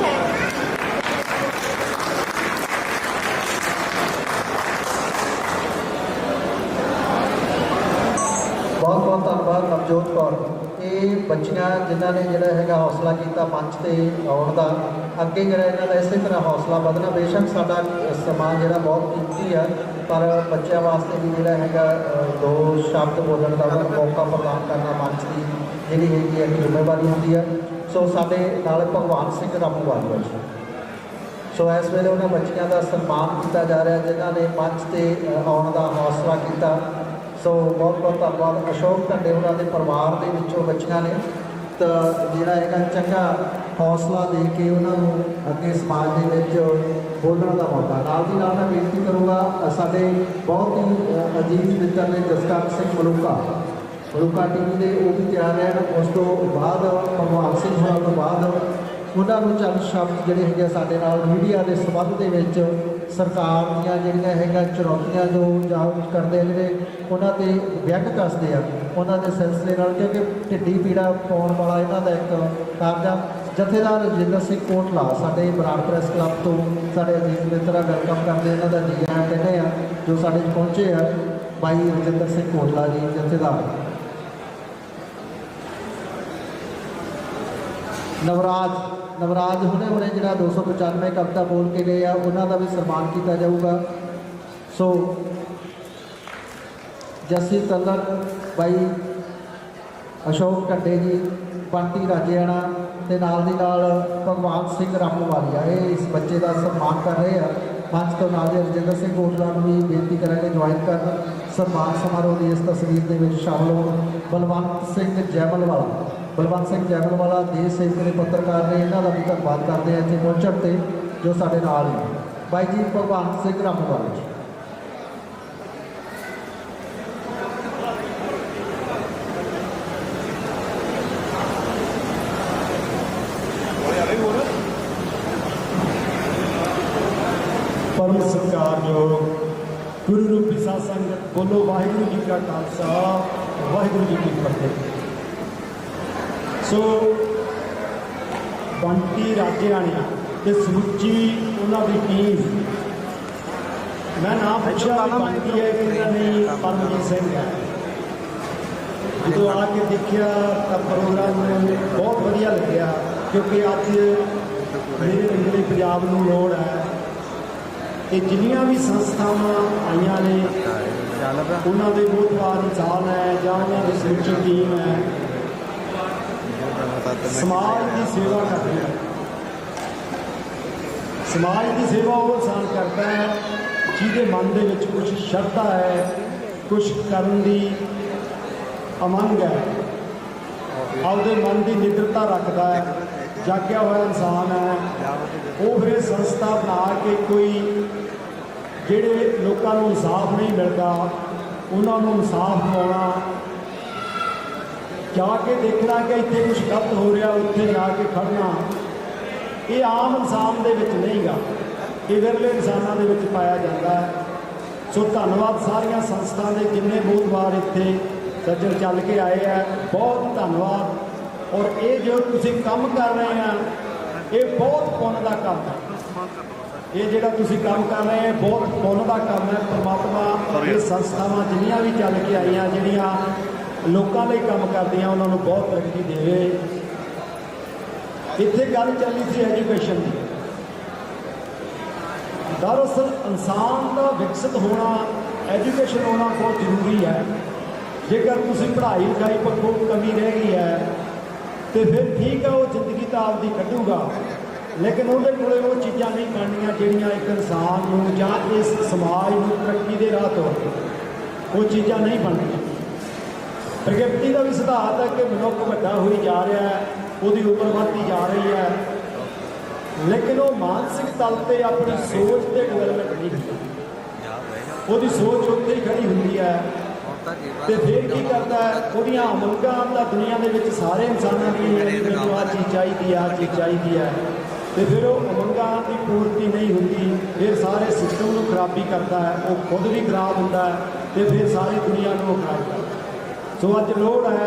ਥੈਂਕ ਬਹੁਤ ਬਹੁਤ ਧੰਨਵਾਦ ਨਵਜੋਤ ਕੌਰ ਇਹ ਬੱਚੀਆਂ ਜਿਨ੍ਹਾਂ ਨੇ ਜਿਹੜਾ ਹੈਗਾ ਹੌਸਲਾ ਕੀਤਾ ਮੰਚ ਤੇ ਆਉਣ ਦਾ ਅੱਗੇ ਜਿਹੜਾ ਇਹਨਾਂ ਦਾ ਇਸੇ ਤਰ੍ਹਾਂ ਹੌਸਲਾ ਵਧਣਾ, ਬੇਸ਼ੱਕ ਸਾਡਾ ਸਮਾਂ ਜਿਹੜਾ ਬਹੁਤ ਕੀਮਤੀ ਆ, ਪਰ ਬੱਚਿਆਂ ਵਾਸਤੇ ਵੀ ਜਿਹੜਾ ਹੈਗਾ ਦੋ ਸ਼ਬਦ ਬੋਲਣ ਦਾ ਮੌਕਾ ਪ੍ਰਦਾਨ ਕਰਨਾ ਮੰਚ ਦੀ ਜਿਹੜੀ ਹੈਗੀ ਹੈ ਇੱਕ ਜ਼ਿੰਮੇਵਾਰੀ ਹੁੰਦੀ ਹੈ ਸੋ ਸਾਡੇ ਨਾਲ ਭਗਵਾਨ ਸਿੰਘ ਰਾਮੂਵਾਲੀਆ ਜੀ। ਸੋ ਇਸ ਵੇਲੇ ਉਹਨਾਂ ਬੱਚਿਆਂ ਦਾ ਸਨਮਾਨ ਕੀਤਾ ਜਾ ਰਿਹਾ, ਜਿਨ੍ਹਾਂ ਨੇ ਮੰਚ ਤੇ ਆਉਣ ਦਾ ਹੌਸਲਾ ਕੀਤਾ। ਸੋ ਬਹੁਤ ਬਹੁਤ ਧੰਨਵਾਦ। ਅਸ਼ੋਕ ਢੰਡੇ ਉਹਨਾਂ ਦੇ ਪਰਿਵਾਰ ਦੇ ਵਿੱਚੋਂ ਬੱਚਿਆਂ ਨੇ ਤਾਂ ਜਿਹੜਾ ਹੈਗਾ ਚੰਗਾ ਹੌਸਲਾ ਦੇ ਕੇ ਉਹਨਾਂ ਨੂੰ ਅੱਗੇ ਸਮਾਜ ਦੇ ਵਿੱਚ ਬੋਲਣ ਦਾ ਮੌਕਾ। ਨਾਲ ਦੀ ਨਾਲ ਮੈਂ ਬੇਨਤੀ ਕਰੂੰਗਾ ਸਾਡੇ ਬਹੁਤ ਹੀ ਅ, ਅਜੀਜ਼ ਮਿੱਤਰ ਨੇ ਜਸਕਰਨ ਸਿੰਘ ਮਲੂਕਾ। ਮਲੂਕਾ ਟੀਵੀ ਦੇ ਉਹ ਵੀ ਤਿਆਰ ਰਹਿਣ ਉਸ ਤੋਂ ਬਾਅਦ ਭਗਵਾਨ ਸਿੰਘ ਹੋਰਾਂ ਤੋਂ ਬਾਅਦ ਉਹਨਾਂ ਨੂੰ ਚੰਦ ਸ਼ਬਦ ਜਿਹੜੇ ਹੈਗੇ ਆ ਸਾਡੇ ਨਾਲ ਮੀਡੀਆ ਦੇ ਸੰਬੰਧ ਦੇ ਵਿੱਚ ਸਰਕਾਰ ਦੀਆਂ ਜਿਹੜੀਆਂ ਹੈਗਾ ਚੁਣੌਤੀਆਂ ਜੋ ਜਾਗਰੂਕ ਕਰਦੇ ਆ ਜਿਹੜੇ ਉਹਨਾਂ ਤੇ ਵਿਅੰਗ ਕੱਸਦੇ ਆ। ਉਹਨਾਂ ਦੇ ਸਿਲਸਿਲੇ ਨਾਲ, ਕਿਉਂਕਿ ਢਿੱਡੀ ਪੀੜਾ ਪਾਉਣ ਵਾਲਾ ਇਹਨਾਂ ਦਾ ਇੱਕ ਕਾਰਜ ਆ। ਜਥੇਦਾਰ ਰਜਿੰਦਰ ਸਿੰਘ ਕੋਟਲਾ ਸਾਡੇ ਬਰਾੜ ਪ੍ਰੈਸ ਕਲੱਬ ਤੋਂ, ਸਾਡੇ ਅਜੀਤ ਮਿੱਤਰਾਂ ਵੈਲਕਮ ਕਰਦੇ ਇਹਨਾਂ ਦਾ ਜੀ ਆਇਆਂ ਕਹਿੰਦੇ ਆ, ਜੋ ਸਾਡੇ ਪਹੁੰਚੇ ਆ ਭਾਈ ਰਜਿੰਦਰ ਸਿੰਘ ਕੋਟਲਾ ਜੀ, ਜਥੇਦਾਰ। ਨਵਰਾਜ ਨਵਰਾਜ ਹੁਣੇ ਹੁਣੇ ਜਿਹੜਾ 295 ਕਵਿਤਾ ਬੋਲ ਕੇ ਗਏ ਆ, ਉਹਨਾਂ ਦਾ ਵੀ ਸਨਮਾਨ ਕੀਤਾ ਜਾਊਗਾ। ਸੋ, ਜੱਸੀ ਤੱਲਰ ਬਾਈ ਅਸ਼ੋਕ ਢੱਡੇ ਜੀ, ਬੰਟੀ ਰਾਜੇਆਣਾ ਤੇ ਨਾਲ ਦੀ ਨਾਲ ਭਗਵਾਨ ਸਿੰਘ ਰਾਮੂਵਾਲੀਆ, ਇਹ ਇਸ ਬੱਚੇ ਦਾ ਸਨਮਾਨ ਕਰ ਰਹੇ ਆ। ਮੰਚ ਤੋਂ ਨਾਲ ਦੇ ਰਜਿੰਦਰ ਸਿੰਘ ਕੋਟਲਾ ਨੂੰ ਵੀ ਬੇਨਤੀ ਕਰਾਂਗੇ, ਜੁਆਇਨ ਕਰਨ। ਸਨਮਾਨ ਸਮਾਰੋਹ ਦੀ ਇਸ ਤਸਵੀਰ ਦੇ ਵਿੱਚ ਸ਼ਾਮਲ ਹੋਣ। ਬਲਵੰਤ ਸਿੰਘ ਜੈਮਲਵਾਲਾ। ਬਲਵੰਤ ਸਿੰਘ ਜੈਗਲਵਾਲਾ ਦੇਸ਼ ਸੇਵਕ ਦੇ ਪੱਤਰਕਾਰ ਨੇ ਇਹਨਾਂ ਦਾ ਵੀ ਧੰਨਵਾਦ ਕਰਦੇ ਆ ਇੱਥੇ ਪਹੁੰਚਣ ਤੇ, ਜੋ ਸਾਡੇ ਨਾਲ ਨੇ। ਬਾਈ ਜੀ, ਭਗਵੰਤ ਸਿੰਘ ਰਾਮੂਵਾਲਾ ਜੀ। ਪਰਮ ਸਤਿਕਾਰਯੋਗ ਗੁਰੂ ਰੂਪੀ ਸਾਧ ਸੰਗਤ, ਬੋਲੋ ਵਾਹਿਗੁਰੂ ਜੀ ਕਾ ਖਾਲਸਾ, ਵਾਹਿਗੁਰੂ ਜੀ ਕੀ ਫਤਿਹ। ਸੋ ਬੰਟੀ ਰਾਜਿਆਣੀ ਤੇ ਸਮੁੱਚੀ ਉਹਨਾਂ ਦੀ ਟੀਮ ਮੈਂ ਨਾਮ ਪੁੱਛਿਆ ਬੰਟੀ ਹੈ ਕਿ ਨਹੀਂ। ਪਰਮਜੀਤ ਸਿੰਘ ਹੈ। ਜਦੋਂ ਆ ਕੇ ਦੇਖਿਆ ਤਾਂ ਪ੍ਰੋਗਰਾਮ ਬਹੁਤ ਵਧੀਆ ਲੱਗਿਆ ਕਿਉਂਕਿ ਅੱਜ ਮੇਰੇ ਰੰਗਲੇ ਪੰਜਾਬ ਨੂੰ ਲੋੜ ਹੈ। ਤੇ ਜਿੰਨੀਆਂ ਵੀ ਸੰਸਥਾਵਾਂ ਆਈਆਂ ਨੇ ਉਹਨਾਂ ਦੇ ਬਹੁਤ ਇਨਸਾਨ ਹੈ ਜਾਂ ਉਹਨਾਂ ਦੀ ਸਮੁੱਚੀ ਟੀਮ ਹੈ। ਸਮਾਜ ਦੀ ਸੇਵਾ ਕਰਦੀ ਹੈ ਸਮਾਜ ਦੀ ਸੇਵਾ ਉਹ ਇਨਸਾਨ ਕਰਦਾ ਹੈ, ਜਿਹਦੇ ਮਨ ਦੇ ਵਿੱਚ ਕੁਝ ਸ਼ਰਧਾ ਹੈ ਕੁਝ ਕਰਨ ਦੀ ਅਮੰਗ ਹੈ। ਆਪਦੇ ਮਨ ਦੀ ਨਿਡਰਤਾ ਰੱਖਦਾ ਹੈ, ਜਾਗਿਆ ਹੋਇਆ ਇਨਸਾਨ ਹੈ। ਉਹ ਫਿਰ ਸੰਸਥਾ ਬਣਾ ਕੇ ਕੋਈ ਜਿਹੜੇ ਲੋਕਾਂ ਨੂੰ ਇਨਸਾਫ ਨਹੀਂ ਮਿਲਦਾ, ਉਹਨਾਂ ਨੂੰ ਇਨਸਾਫ ਦਿਵਾਉਣਾ ਜਾ ਕੇ ਦੇਖਣਾ ਕਿ ਇੱਥੇ ਕੁਝ ਗਲਤ ਹੋ ਰਿਹਾ ਉੱਥੇ ਜਾ ਕੇ ਖੜਨਾ ਇਹ ਆਮ ਇਨਸਾਨ ਦੇ ਵਿੱਚ ਨਹੀਂਗਾ ਇਹ ਵਿਰਲੇ ਇਨਸਾਨਾਂ ਦੇ ਵਿੱਚ ਪਾਇਆ ਜਾਂਦਾ ਹੈ। ਸੋ ਧੰਨਵਾਦ ਸਾਰੀਆਂ ਸੰਸਥਾ ਦੇ ਜਿੰਨੇ ਬੋਧਵਾਰ ਇੱਥੇ ਸੱਜਣ ਚੱਲ ਕੇ ਆਏ ਆ। ਬਹੁਤ ਧੰਨਵਾਦ। ਔਰ ਇਹ ਜੋ ਤੁਸੀਂ ਕੰਮ ਕਰ ਰਹੇ ਆ ਇਹ ਬਹੁਤ ਪੁੰਨ ਦਾ ਕੰਮ ਹੈ। ਇਹ ਜਿਹੜਾ ਤੁਸੀਂ ਕੰਮ ਕਰ ਰਹੇ ਹੋ ਬਹੁਤ ਪੁੰਨ ਦਾ ਕੰਮ ਹੈ। ਪ੍ਰਮਾਤਮਾ ਇਹ ਸੰਸਥਾਵਾਂ ਜਿੰਨੀਆਂ ਵੀ ਚੱਲ ਕੇ ਆਈਆਂ ਜਿਹੜੀਆਂ ਲੋਕਾਂ ਲਈ ਕੰਮ ਕਰਦੀਆਂ ਉਹਨਾਂ ਨੂੰ ਬਹੁਤ ਤਰੱਕੀ ਦੇਵੇ। ਇੱਥੇ ਗੱਲ ਚੱਲੀ ਸੀ ਐਜੂਕੇਸ਼ਨ ਦੀ। ਦਰਅਸਲ ਇਨਸਾਨ ਦਾ ਵਿਕਸਿਤ ਹੋਣਾ ਐਜੂਕੇਸ਼ਨ ਹੋਣਾ ਬਹੁਤ ਜ਼ਰੂਰੀ ਹੈ। ਜੇਕਰ ਤੁਸੀਂ ਪੜ੍ਹਾਈ ਲਿਖਾਈ ਪੱਖੋਂ ਕਮੀ ਰਹਿ ਗਈ ਹੈ, ਤੇ ਫਿਰ ਠੀਕ ਹੈ ਉਹ ਜ਼ਿੰਦਗੀ ਤਾਂ ਆਪਦੀ ਕੱਢੂਗਾ। ਲੇਕਿਨ ਉਹਦੇ ਕੋਲੇ ਉਹ ਚੀਜ਼ਾਂ ਨਹੀਂ ਬਣਨੀਆਂ ਜਿਹੜੀਆਂ ਇੱਕ ਇਨਸਾਨ ਨੂੰ ਜਾਂ ਇਸ ਸਮਾਜ ਨੂੰ ਤਰੱਕੀ ਦੇ ਰਾਹ ਤੋਂ ਉਹ ਚੀਜ਼ਾਂ ਨਹੀਂ ਬਣਦੀਆਂ। ਪ੍ਰਗਤੀ ਦਾ ਵੀ ਸਿਧਾਂਤ ਹੈ ਕਿ ਮਨੁੱਖ ਵੱਡਾ ਹੋਈ ਜਾ ਰਿਹਾ ਹੈ, ਉਹਦੀ ਉਮਰ ਵੱਧਦੀ ਜਾ ਰਹੀ ਹੈ। ਲੇਕਿਨ ਉਹ ਮਾਨਸਿਕ ਤਲ ਤੇ ਆਪਣੀ ਸੋਚ ਤੇ ਡਿਵੈਲਪਮੈਂਟ ਨਹੀਂ ਹੁੰਦੀ। ਉਹਦੀ ਸੋਚ ਉੱਥੇ ਹੀ ਖੜੀ ਹੁੰਦੀ ਹੈ। ਤੇ ਫਿਰ ਕੀ ਕਰਦਾ ਉਹਦੀਆਂ ਉਮੰਗਾਂ ਦਾ ਦੁਨੀਆ ਦੇ ਵਿੱਚ ਸਾਰੇ ਇਨਸਾਨਾਂ ਦੀ ਮੈਨੂੰ ਆਹ ਚੀਜ਼ ਚਾਹੀਦੀ ਆ ਆਹ ਚੀਜ਼ ਚਾਹੀਦੀ ਹੈ। ਤੇ ਫਿਰ ਉਹ ਉਮੰਗਾਂ ਦੀ ਪੂਰਤੀ ਨਹੀਂ ਹੁੰਦੀ। ਫਿਰ ਸਾਰੇ ਸਿਸਟਮ ਨੂੰ ਖਰਾਬੀ ਕਰਦਾ ਹੈ। ਉਹ ਖੁਦ ਵੀ ਖਰਾਬ ਹੁੰਦਾ ਹੈ ਤੇ ਫਿਰ ਸਾਰੀ ਦੁਨੀਆ ਨੂੰ ਉਹ ਖਰਾਬ ਕਰਦਾ ਸੋ ਅੱਜ ਲੋੜ ਹੈ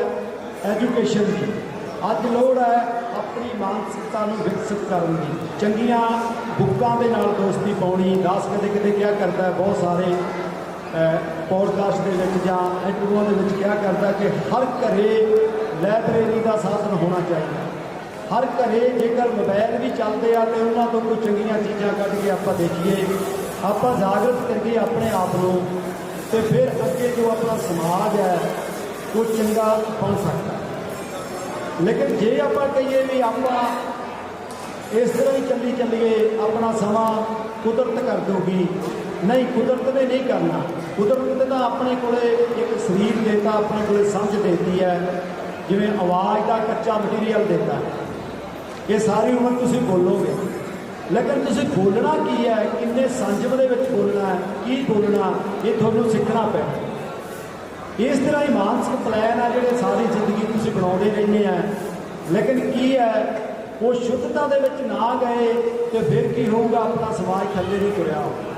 ਐਜੂਕੇਸ਼ਨ ਦੀ, ਅੱਜ ਲੋੜ ਹੈ ਆਪਣੀ ਮਾਨਸਿਕਤਾ ਨੂੰ ਵਿਕਸਿਤ ਕਰਨ ਦੀ। ਚੰਗੀਆਂ ਬੁੱਕਾਂ ਦੇ ਨਾਲ ਦੋਸਤੀ ਪਾਉਣੀ, ਦਾਸ ਕਦੇ ਕਦੇ ਕਿਹਾ ਕਰਦਾ ਹੈ, ਬਹੁਤ ਸਾਰੇ ਪੋਡਕਾਸਟ ਦੇ ਵਿੱਚ ਜਾਂ ਇੰਟਰਵਿਊਆਂ ਦੇ ਵਿੱਚ ਕਿਹਾ ਕਰਦਾ ਕਿ ਹਰ ਘਰੇ ਲਾਇਬ੍ਰੇਰੀ ਦਾ ਸਾਧਨ ਹੋਣਾ ਚਾਹੀਦਾ ਹਰ ਘਰੇ ਜੇਕਰ ਮੋਬਾਈਲ ਵੀ ਚੱਲਦੇ ਆ ਤੇ ਉਹਨਾਂ ਤੋਂ ਕੋਈ ਚੰਗੀਆਂ ਚੀਜ਼ਾਂ ਕੱਢ ਕੇ ਆਪਾਂ ਦੇਖੀਏ, ਆਪਾਂ ਜਾਗਰਤ ਕਰੀਏ ਆਪਣੇ ਆਪ ਨੂੰ ਤੇ ਫਿਰ ਅੱਗੇ ਜੋ ਆਪਣਾ ਸਮਾਜ ਹੈ ਉਹ ਚੰਗਾ ਬਣ ਸਕਦਾ। ਹੈ। ਲੇਕਿਨ ਜੇ ਆਪਾਂ ਕਹੀਏ ਵੀ ਆਪਾਂ ਇਸ ਤਰ੍ਹਾਂ ਹੀ ਚੱਲੀ ਚੱਲੀਏ, ਆਪਣਾ ਸਮਾਂ ਕੁਦਰਤ ਕਰ ਦੂਗੀ ਨਹੀਂ, ਕੁਦਰਤ ਨੇ ਨਹੀਂ ਕਰਨਾ। ਕੁਦਰਤ ਨੇ ਤਾਂ ਆਪਣੇ ਕੋਲੇ ਇੱਕ ਸਰੀਰ ਦੇਤਾ, ਆਪਣੇ ਕੋਲੇ ਸਮਝ ਦੇਤੀ ਹੈ। ਜਿਵੇਂ ਆਵਾਜ਼ ਦਾ ਕੱਚਾ ਮਟੀਰੀਅਲ ਦਿੱਤਾ। ਇਹ ਸਾਰੀ ਉਮਰ ਤੁਸੀਂ ਬੋਲੋਗੇ। ਲੇਕਿਨ ਤੁਸੀਂ ਬੋਲਣਾ ਕੀ ਹੈ? ਕਿੰਨੇ ਸੰਜਮ ਦੇ ਵਿੱਚ ਬੋਲਣਾ ਹੈ? ਕੀ ਬੋਲਣਾ? ਇਹ ਤੁਹਾਨੂੰ ਸਿੱਖਣਾ ਪੈਣਾ। ਇਸ ਤਰ੍ਹਾਂ ਹੀ ਮਾਨਸਿਕ ਪਲਾਨ ਆ ਜਿਹੜੇ ਸਾਰੀ ਜ਼ਿੰਦਗੀ ਤੁਸੀਂ ਬਣਾਉਂਦੇ ਰਹਿੰਦੇ ਆ। ਲੇਕਿਨ ਕੀ ਹੈ, ਉਹ ਸ਼ੁੱਧਤਾ ਦੇ ਵਿੱਚ ਨਾ ਗਏ ਤੇ ਫਿਰ ਕੀ ਹੋਊਗਾ, ਆਪਣਾ ਸਮਾਜ ਥੱਲੇ ਨਹੀਂ ਤੁਰਿਆ ਹੋਊਗਾ।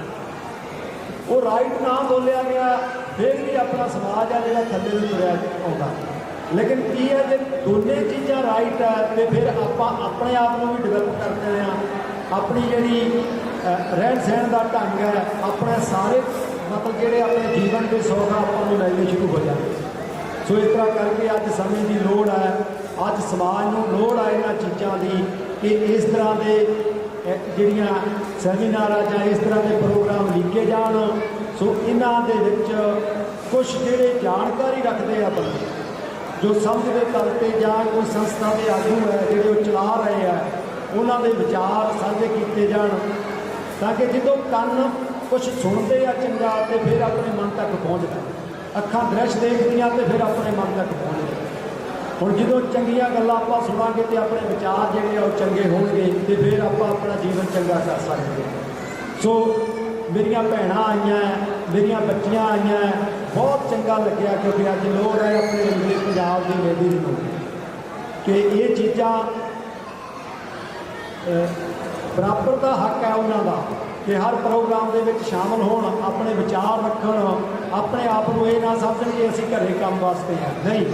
ਉਹ ਰਾਈਟ ਨਾ ਬੋਲਿਆ ਗਿਆ, ਫਿਰ ਵੀ ਆਪਣਾ ਸਮਾਜ ਆ ਜਿਹੜਾ ਥੱਲੇ ਨੂੰ ਤੁਰਿਆ ਆਉਂਦਾ ਲੇਕਿਨ ਕੀ ਹੈ, ਜੇ ਦੋਨੇ ਚੀਜ਼ਾਂ ਰਾਈਟ ਹੈ ਤੇ ਫਿਰ ਆਪਾਂ ਆਪਣੇ ਆਪ ਨੂੰ ਵੀ ਡਿਵੈਲਪ ਕਰਦੇ ਆ। ਆਪਣੀ ਜਿਹੜੀ ਰਹਿਣ ਸਹਿਣ ਦਾ ਢੰਗ ਹੈ, ਆਪਣੇ ਸਾਰੇ ਮਤਲਬ ਜਿਹੜੇ ਆਪਣੇ ਜੀਵਨ ਦੇ ਸੌਖ ਆ, ਆਪਾਂ ਨੂੰ ਲੈਣੇ ਸ਼ੁਰੂ ਹੋ ਜਾਂਦੇ ਸੋ ਇਸ ਤਰ੍ਹਾਂ ਕਰਕੇ ਅੱਜ ਸਮੇਂ ਦੀ ਲੋੜ ਹੈ ਅੱਜ ਸਮਾਜ ਨੂੰ ਲੋੜ ਹੈ ਇਹਨਾਂ ਚੀਜ਼ਾਂ ਦੀ ਕਿ ਇਸ ਤਰ੍ਹਾਂ ਦੇ ਜਿਹੜੀਆਂ ਸੈਮੀਨਾਰ ਆ ਜਾਂ ਇਸ ਤਰ੍ਹਾਂ ਦੇ ਪ੍ਰੋਗਰਾਮ ਲਿਖੇ ਜਾਣ। ਸੋ ਇਹਨਾਂ ਦੇ ਵਿੱਚ ਕੁਝ ਜਿਹੜੇ ਜਾਣਕਾਰੀ ਰੱਖਦੇ ਆ ਬੰਦੇ ਜੋ ਸਮਝ ਦੇ ਤਲ ਤੇ ਜਾਂ ਕੋਈ ਸੰਸਥਾ ਦੇ ਆਗੂ ਹੈ ਜਿਹੜੇ ਉਹ ਚਲਾ ਰਹੇ ਆ ਉਹਨਾਂ ਦੇ ਵਿਚਾਰ ਸਾਂਝੇ ਕੀਤੇ ਜਾਣ। ਤਾਂ ਕਿ ਜਦੋਂ ਕੰਨ ਕੁਝ ਸੁਣਦੇ ਆ ਚੰਗਾ ਤੇ ਫਿਰ ਆਪਣੇ ਮਨ ਤੱਕ ਪਹੁੰਚਦਾ। ਅੱਖਾਂ ਦ੍ਰਿਸ਼ ਦੇਖਦੀਆਂ ਤੇ ਫਿਰ ਆਪਣੇ ਮਨ ਤੱਕ ਪਹੁੰਚਦਾ। ਹੁਣ ਜਦੋਂ ਚੰਗੀਆਂ ਗੱਲਾਂ ਆਪਾਂ ਸੁਣਾਂਗੇ ਤੇ ਆਪਣੇ ਵਿਚਾਰ ਜਿਹੜੇ ਆ ਉਹ ਚੰਗੇ ਹੋਣਗੇ ਤੇ ਫਿਰ ਆਪਾਂ ਆਪਣਾ ਜੀਵਨ ਚੰਗਾ ਕਰ ਸਕਦੇ ਸੋ ਮੇਰੀਆਂ ਭੈਣਾਂ ਆਈਆਂ ਮੇਰੀਆਂ ਬੱਚੀਆਂ ਆਈਆਂ ਬਹੁਤ ਚੰਗਾ ਲੱਗਿਆ ਕਿਉਂਕਿ ਅੱਜ ਲੋੜ ਹੈ ਆਪਣੇ ਮੇਰੇ ਪੰਜਾਬ ਦੀ ਲੇਡੀਜ਼ ਨੂੰ। ਕਿ ਇਹ ਚੀਜ਼ਾਂ ਅਹ, ਬਰਾਬਰ ਦਾ ਹੱਕ ਹੈ ਉਹਨਾਂ ਦਾ। ਕਿ ਹਰ ਪ੍ਰੋਗਰਾਮ ਦੇ ਵਿੱਚ ਸ਼ਾਮਲ ਹੋਣ, ਆਪਣੇ ਵਿਚਾਰ ਰੱਖਣ, ਆਪਣੇ ਆਪ ਨੂੰ ਇਹ ਨਾ ਸਮਝਣ ਕਿ ਅਸੀਂ ਘਰੇ ਕੰਮ ਵਾਸਤੇ ਹਾਂ। ਨਹੀਂ,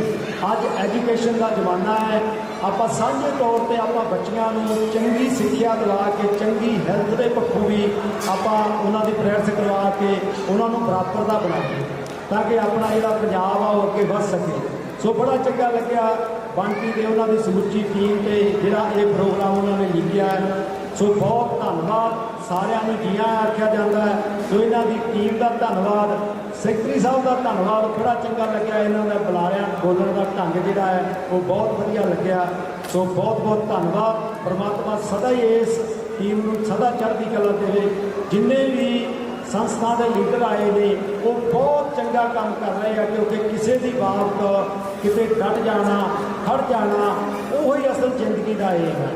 ਅੱਜ ਐਜੂਕੇਸ਼ਨ ਦਾ ਜ਼ਮਾਨਾ ਹੈ। ਆਪਾਂ ਸਾਂਝੇ ਤੌਰ ਤੇ ਆਪਾਂ ਬੱਚਿਆਂ ਨੂੰ ਚੰਗੀ ਸਿੱਖਿਆ ਦਿਲਾ ਕੇ, ਚੰਗੀ ਹੈਲਥ ਦੇ ਪੱਖੋਂ ਵੀ ਆਪਾਂ ਉਹਨਾਂ ਦੀ ਪ੍ਰੈਕਟਿਸ ਕਰਵਾ ਕੇ ਉਹਨਾਂ ਨੂੰ ਬਰਾਬਰ ਦਾ ਬਣਾਈਏ, ਤਾਂ ਕਿ ਆਪਣਾ ਜਿਹੜਾ ਪੰਜਾਬ ਆ ਉਹ ਅੱਗੇ ਵੱਧ ਸਕੇ। ਸੋ ਬੜਾ ਚੰਗਾ ਲੱਗਿਆ। ਬੰਟੀ ਦੇ ਉਹਨਾਂ ਦੀ ਸਮੁੱਚੀ ਟੀਮ ਤੇ ਜਿਹੜਾ ਇਹ ਪ੍ਰੋਗਰਾਮ ਉਹਨਾਂ ਨੇ ਲਿਖਿਆ ਹੈ ਸੋ ਬਹੁਤ ਧੰਨਵਾਦ। ਸਾਰਿਆਂ ਨੂੰ ਜੀਆਂ ਆਖਿਆ ਜਾਂਦਾ ਹੈ। ਸੋ ਇਹਨਾਂ ਦੀ ਟੀਮ ਦਾ ਧੰਨਵਾਦ। ਸੈਕਟਰੀ ਸਾਹਿਬ ਦਾ ਧੰਨਵਾਦ। ਬੜਾ ਚੰਗਾ ਲੱਗਿਆ ਇਹਨਾਂ ਦਾ ਬੁਲਾਰਿਆਂ ਬੋਲਣ ਦਾ ਢੰਗ ਜਿਹੜਾ ਹੈ, ਉਹ ਬਹੁਤ ਵਧੀਆ ਲੱਗਿਆ। ਸੋ ਬਹੁਤ ਬਹੁਤ ਧੰਨਵਾਦ। ਪ੍ਰਮਾਤਮਾ ਸਦਾ ਹੀ ਇਸ ਟੀਮ ਨੂੰ ਸਦਾ ਚੜ੍ਹਦੀ ਕਲਾ ਦੇਵੇ। ਜਿੰਨੇ ਵੀ ਸੰਸਥਾ ਦੇ ਲੀਡਰ ਆਏ ਨੇ, ਉਹ ਬਹੁਤ ਚੰਗਾ ਕੰਮ ਕਰ ਰਹੇ ਆ, ਕਿਉਂਕਿ ਕਿਸੇ ਦੀ ਬਾਤ ਕਿਤੇ ਡਟ ਜਾਣਾ, ਖੜ ਜਾਣਾ, ਉਹ ਹੀ ਅਸਲ ਜ਼ਿੰਦਗੀ ਦਾ ਏਮ ਹੈ।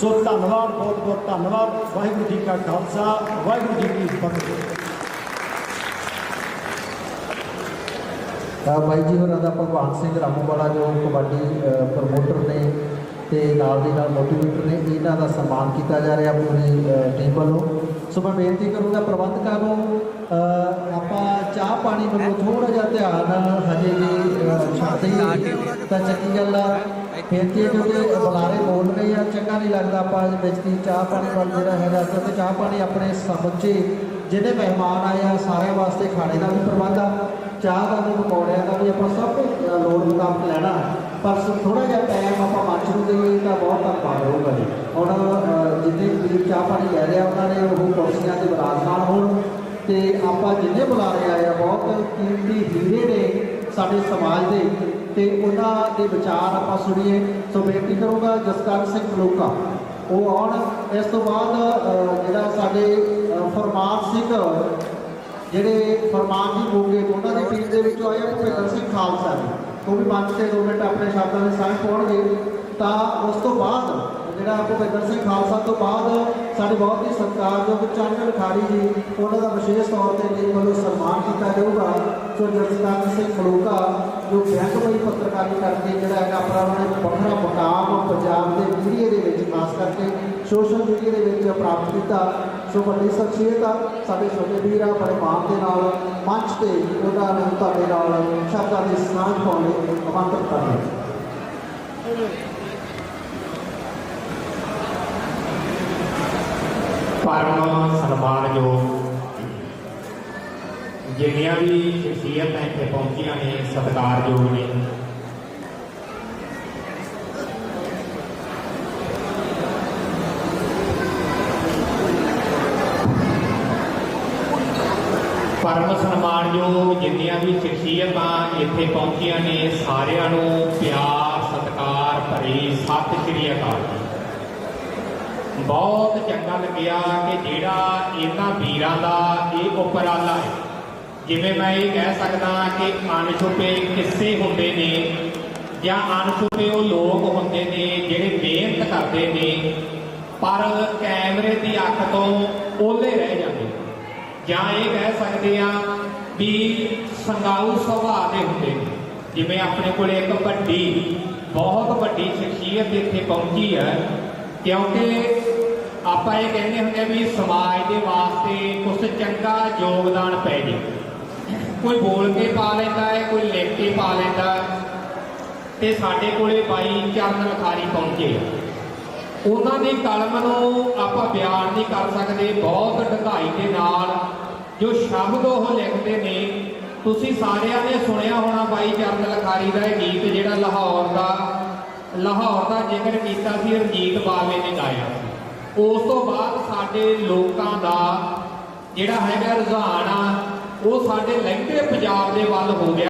ਸੋ ਧੰਨਵਾਦ, ਬਹੁਤ ਬਹੁਤ ਧੰਨਵਾਦ। ਵਾਹਿਗੁਰੂ ਜੀ ਕਾ ਖਾਲਸਾ, ਵਾਹਿਗੁਰੂ ਜੀ ਕੀ ਫਤਿਹ। ਤਾਂ ਬਾਈ ਜੀ ਹੋਰਾਂ ਦਾ ਭਗਵਾਨ ਸਿੰਘ ਰਾਮੂਵਾਲਾ ਜੋ ਕਬੱਡੀ ਪ੍ਰਮੋਟਰ ਨੇ ਤੇ ਨਾਲ ਦੀ ਨਾਲ ਮੋਟੀਵੇਟਰ ਨੇ, ਇਹਨਾਂ ਦਾ ਸਨਮਾਨ ਕੀਤਾ ਜਾ ਰਿਹਾ ਪੂਰੀ ਟੀਮ ਵੱਲੋਂ। ਸੋ ਮੈਂ ਬੇਨਤੀ ਕਰੂੰਗਾ ਪ੍ਰਬੰਧਕਾਂ ਨੂੰ ਆਪਾਂ ਚਾਹ ਪਾਣੀ ਵੱਲੋਂ ਥੋੜਾ ਜਿਹਾ ਧਿਆਨ ਹਜੇ ਵੀ ਛੱਡਦੇ ਛੱਡ ਤਾਂ ਚੰਗੀ ਗੱਲ ਆ ਖੇਤੀ ਹੈ ਕਿਉਂਕਿ ਬੁਲਾਰੇ ਬੋਲ ਰਹੇ ਆ, ਚੰਗਾ ਨਹੀਂ ਲੱਗਦਾ ਆਪਾਂ ਅੱਜ ਵਿੱਚ ਦੀ ਚਾਹ ਪਾਣੀ ਵੱਲ ਜਿਹੜਾ ਹੈਗਾ, ਕਿਉਂਕਿ ਚਾਹ ਪਾਣੀ ਆਪਣੇ ਸਮੁੱਚੇ ਜਿਹੜੇ ਮਹਿਮਾਨ ਆਏ ਆ, ਸਾਰਿਆਂ ਵਾਸਤੇ ਖਾਣੇ ਦਾ ਵੀ ਪ੍ਰਬੰਧ ਆ। ਚਾਹ ਦਾ ਵੀ ਪਕੌੜਿਆਂ ਦਾ ਵੀ ਆਪਾਂ ਸਭ ਕੁਝ ਲੋੜ ਮੁਤਾਬਕ ਲੈਣਾ। ਪਰ ਥੋੜਾ ਜਿਹਾ ਟਾਈਮ ਆਪਾਂ ਮੰਚ ਨੂੰ ਦੇਈਏ ਤਾਂ ਬਹੁਤ ਧੰਨਵਾਦ ਹੋਊਗਾ ਜੀ ਹੁਣ ਜਿੰਨੇ ਵੀ ਚਾਹ ਪਾਣੀ ਲੈ ਰਿਹਾ, ਉਹਨਾਂ ਨੇ ਉਹ ਕੁਰਸੀਆਂ ਤੇ ਤੇ ਜਿੰਨੇ ਬੁਲਾਰੇ ਆਏ ਆ ਬਹੁਤ ਕੀਮਤੀ ਹੀਰੇ ਨੇ ਸਾਡੇ ਸਮਾਜ ਦੇ ਤੇ ਉਹਨਾਂ ਦੇ ਵਿਚਾਰ ਆਪਾਂ ਸੁਣੀਏ। ਸੋ ਬੇਨਤੀ ਕਰੂੰਗਾ ਜਸਕਰਨ ਸਿੰਘ ਮਲੂਕਾ ਉਹ ਆਉਣ। ਇਸ ਤੋਂ ਬਾਅਦ ਜਿਹੜਾ ਸਾਡੇ ਅ, ਫਰਮਾਨ ਸਿੰਘ ਜਿਹੜੇ ਫਰਮਾਨ ਜੀ ਮੋਗੇ ਉਹਨਾਂ ਦੀ ਟੀਮ ਦੇ ਵਿੱਚੋਂ ਆਏ ਆ ਭੁਪਿੰਦਰ ਸਿੰਘ ਖਾਲਸਾ ਜੀ। ਉਹ ਵੀ ਪੰਜ ਤੇ ਦੋ ਮਿੰਟ ਆਪਣੇ ਸ਼ਬਦਾਂ ਦੇ ਸਾਂਝ ਪਾਉਣਗੇ ਤਾਂ ਉਸ ਤੋਂ ਬਾਅਦ ਜਿਹੜਾ ਭੁਪਿੰਦਰ ਸਿੰਘ ਖਾਲਸਾ ਤੋਂ ਬਾਅਦ ਸਾਡੇ ਬਹੁਤ ਹੀ ਸਤਿਕਾਰਯੋਗ ਚੰਨ ਲਖਾਰੀ ਜੀ, ਉਹਨਾਂ ਦਾ ਵਿਸ਼ੇਸ਼ ਤੌਰ ਤੇ ਮੇਰੇ ਵੱਲੋਂ ਸਨਮਾਨ ਕੀਤਾ ਜਾਊਗਾ ਸੋ ਜਸਦਾਨ ਸਿੰਘ ਮਲੂਕਾ ਜੋ ਬੈਂਕਮਈ ਪੱਤਰਕਾਰੀ ਕਰਕੇ ਜਿਹੜਾ ਹੈਗਾ ਆਪਣਾ ਉਹਨਾਂ ਨੇ ਵੱਖਰਾ ਮੁਕਾਮ ਪੰਜਾਬ ਦੇ ਮੀਡੀਆ ਦੇ ਵਿੱਚ ਖਾਸ ਕਰਕੇ ਸੋਸ਼ਲ ਮੀਡੀਆ ਦੇ ਵਿੱਚ ਪ੍ਰਾਪਤ ਕੀਤਾ ਸੋ ਵੱਡੀ ਸ਼ਖਸੀਅਤ ਆ, ਸਾਡੇ ਛੋਟੇ ਵੀਰ ਆ, ਬੜੇ ਮਾਣ ਦੇ ਨਾਲ ਮੰਚ ਤੇ ਉਹਨਾਂ ਨੂੰ ਤੁਹਾਡੇ ਨਾਲ ਸ਼ਬਦਾਂ ਦੀ ਸਾਂਝ ਪਾਉਣ ਲਈ ਆਮੰਤਰਿਤ ਕਰਦੇ ਹਾਂ। ਪਰਮ ਸਨਮਾਨਯੋਗ ਜਿੰਨੀਆਂ ਵੀ ਸ਼ਖਸੀਅਤਾਂ ਇੱਥੇ ਪਹੁੰਚੀਆਂ ਨੇ ਸਤਿਕਾਰਯੋਗ ਨੇ। ਪਰਮ ਸਨਮਾਨਯੋਗ ਜਿੰਨੀਆਂ ਵੀ ਸ਼ਖਸੀਅਤਾਂ ਇੱਥੇ ਪਹੁੰਚੀਆਂ ਨੇ, ਸਾਰਿਆਂ ਨੂੰ ਪਿਆਰ, ਸਤਿਕਾਰ ਭਰੀ ਸਤਿ ਸ਼੍ਰੀ ਅਕਾਲ। ਬਹੁਤ ਚੰਗਾ ਲੱਗਿਆ ਕਿ ਜਿਹੜਾ ਇਹਨਾਂ ਵੀਰਾਂ ਦਾ ਇਹ ਉਪਰਾਲਾ ਹੈ। ਜਿਵੇਂ ਮੈਂ ਇਹ ਕਹਿ ਸਕਦਾ ਕਿ ਅਣਛੁਪੇ ਕਿੱਸੇ ਹੁੰਦੇ ਨੇ ਜਾਂ ਅਣਛੁਪੇ ਉਹ ਲੋਕ ਹੁੰਦੇ ਨੇ ਜਿਹੜੇ ਮਿਹਨਤ ਕਰਦੇ ਨੇ, ਪਰ ਕੈਮਰੇ ਦੀ ਅੱਖ ਤੋਂ ਓਲੇ ਰਹਿ ਜਾਂਦੇ ਜਾਂ ਇਹ ਕਹਿ ਸਕਦੇ ਆ ਵੀ ਸੰਗਾਊ ਸੁਭਾਅ ਦੇ ਹੁੰਦੇ ਨੇ। ਜਿਵੇਂ ਆਪਣੇ ਕੋਲ ਇੱਕ ਵੱਡੀ, ਬਹੁਤ ਵੱਡੀ ਸ਼ਖਸੀਅਤ ਇੱਥੇ ਪਹੁੰਚੀ ਹੈ, ਕਿਉਂਕਿ ਆਪਾਂ ਇਹ ਕਹਿੰਦੇ ਹੁੰਦੇ ਆ ਵੀ ਸਮਾਜ ਦੇ ਵਾਸਤੇ ਕੁਝ ਚੰਗਾ ਯੋਗਦਾਨ ਪੈ ਜੇ ਕੋਈ ਬੋਲ ਕੇ ਪਾ ਲੈਂਦਾ ਹੈ, ਕੋਈ ਲਿਖ ਕੇ ਪਾ ਲੈਂਦਾ ਹੈ। ਤੇ ਸਾਡੇ ਕੋਲੇ ਬਾਈ ਚਰਨ ਲਖਾਰੀ ਪਹੁੰਚੇ ਉਹਨਾਂ ਦੀ ਕਲਮ ਨੂੰ ਆਪਾਂ ਬਿਆਨ ਨਹੀਂ ਕਰ ਸਕਦੇ, ਬਹੁਤ ਡੂੰਘਾਈ ਦੇ ਨਾਲ ਜੋ ਸ਼ਬਦ ਉਹ ਲਿਖਦੇ ਨੇ, ਤੁਸੀਂ ਸਾਰਿਆਂ ਨੇ ਸੁਣਿਆ ਹੋਣਾ ਬਾਈ ਚਰਨ ਲਖਾਰੀ ਦਾ ਇਹ ਗੀਤ ਜਿਹੜਾ ਲਾਹੌਰ ਦਾ ਲਾਹੌਰ ਦਾ ਜ਼ਿਕਰ ਕੀਤਾ ਸੀ, ਰਣਜੀਤ ਬਾਵੇ ਨੇ ਗਾਇਆ ਸੀ ਉਸ ਤੋਂ ਬਾਅਦ ਸਾਡੇ ਲੋਕਾਂ ਦਾ ਜਿਹੜਾ ਹੈਗਾ ਰੁਝਾਨ ਆ, ਉਹ ਸਾਡੇ ਲਹਿੰਦੇ ਪੰਜਾਬ ਦੇ ਵੱਲ ਹੋ ਗਿਆ।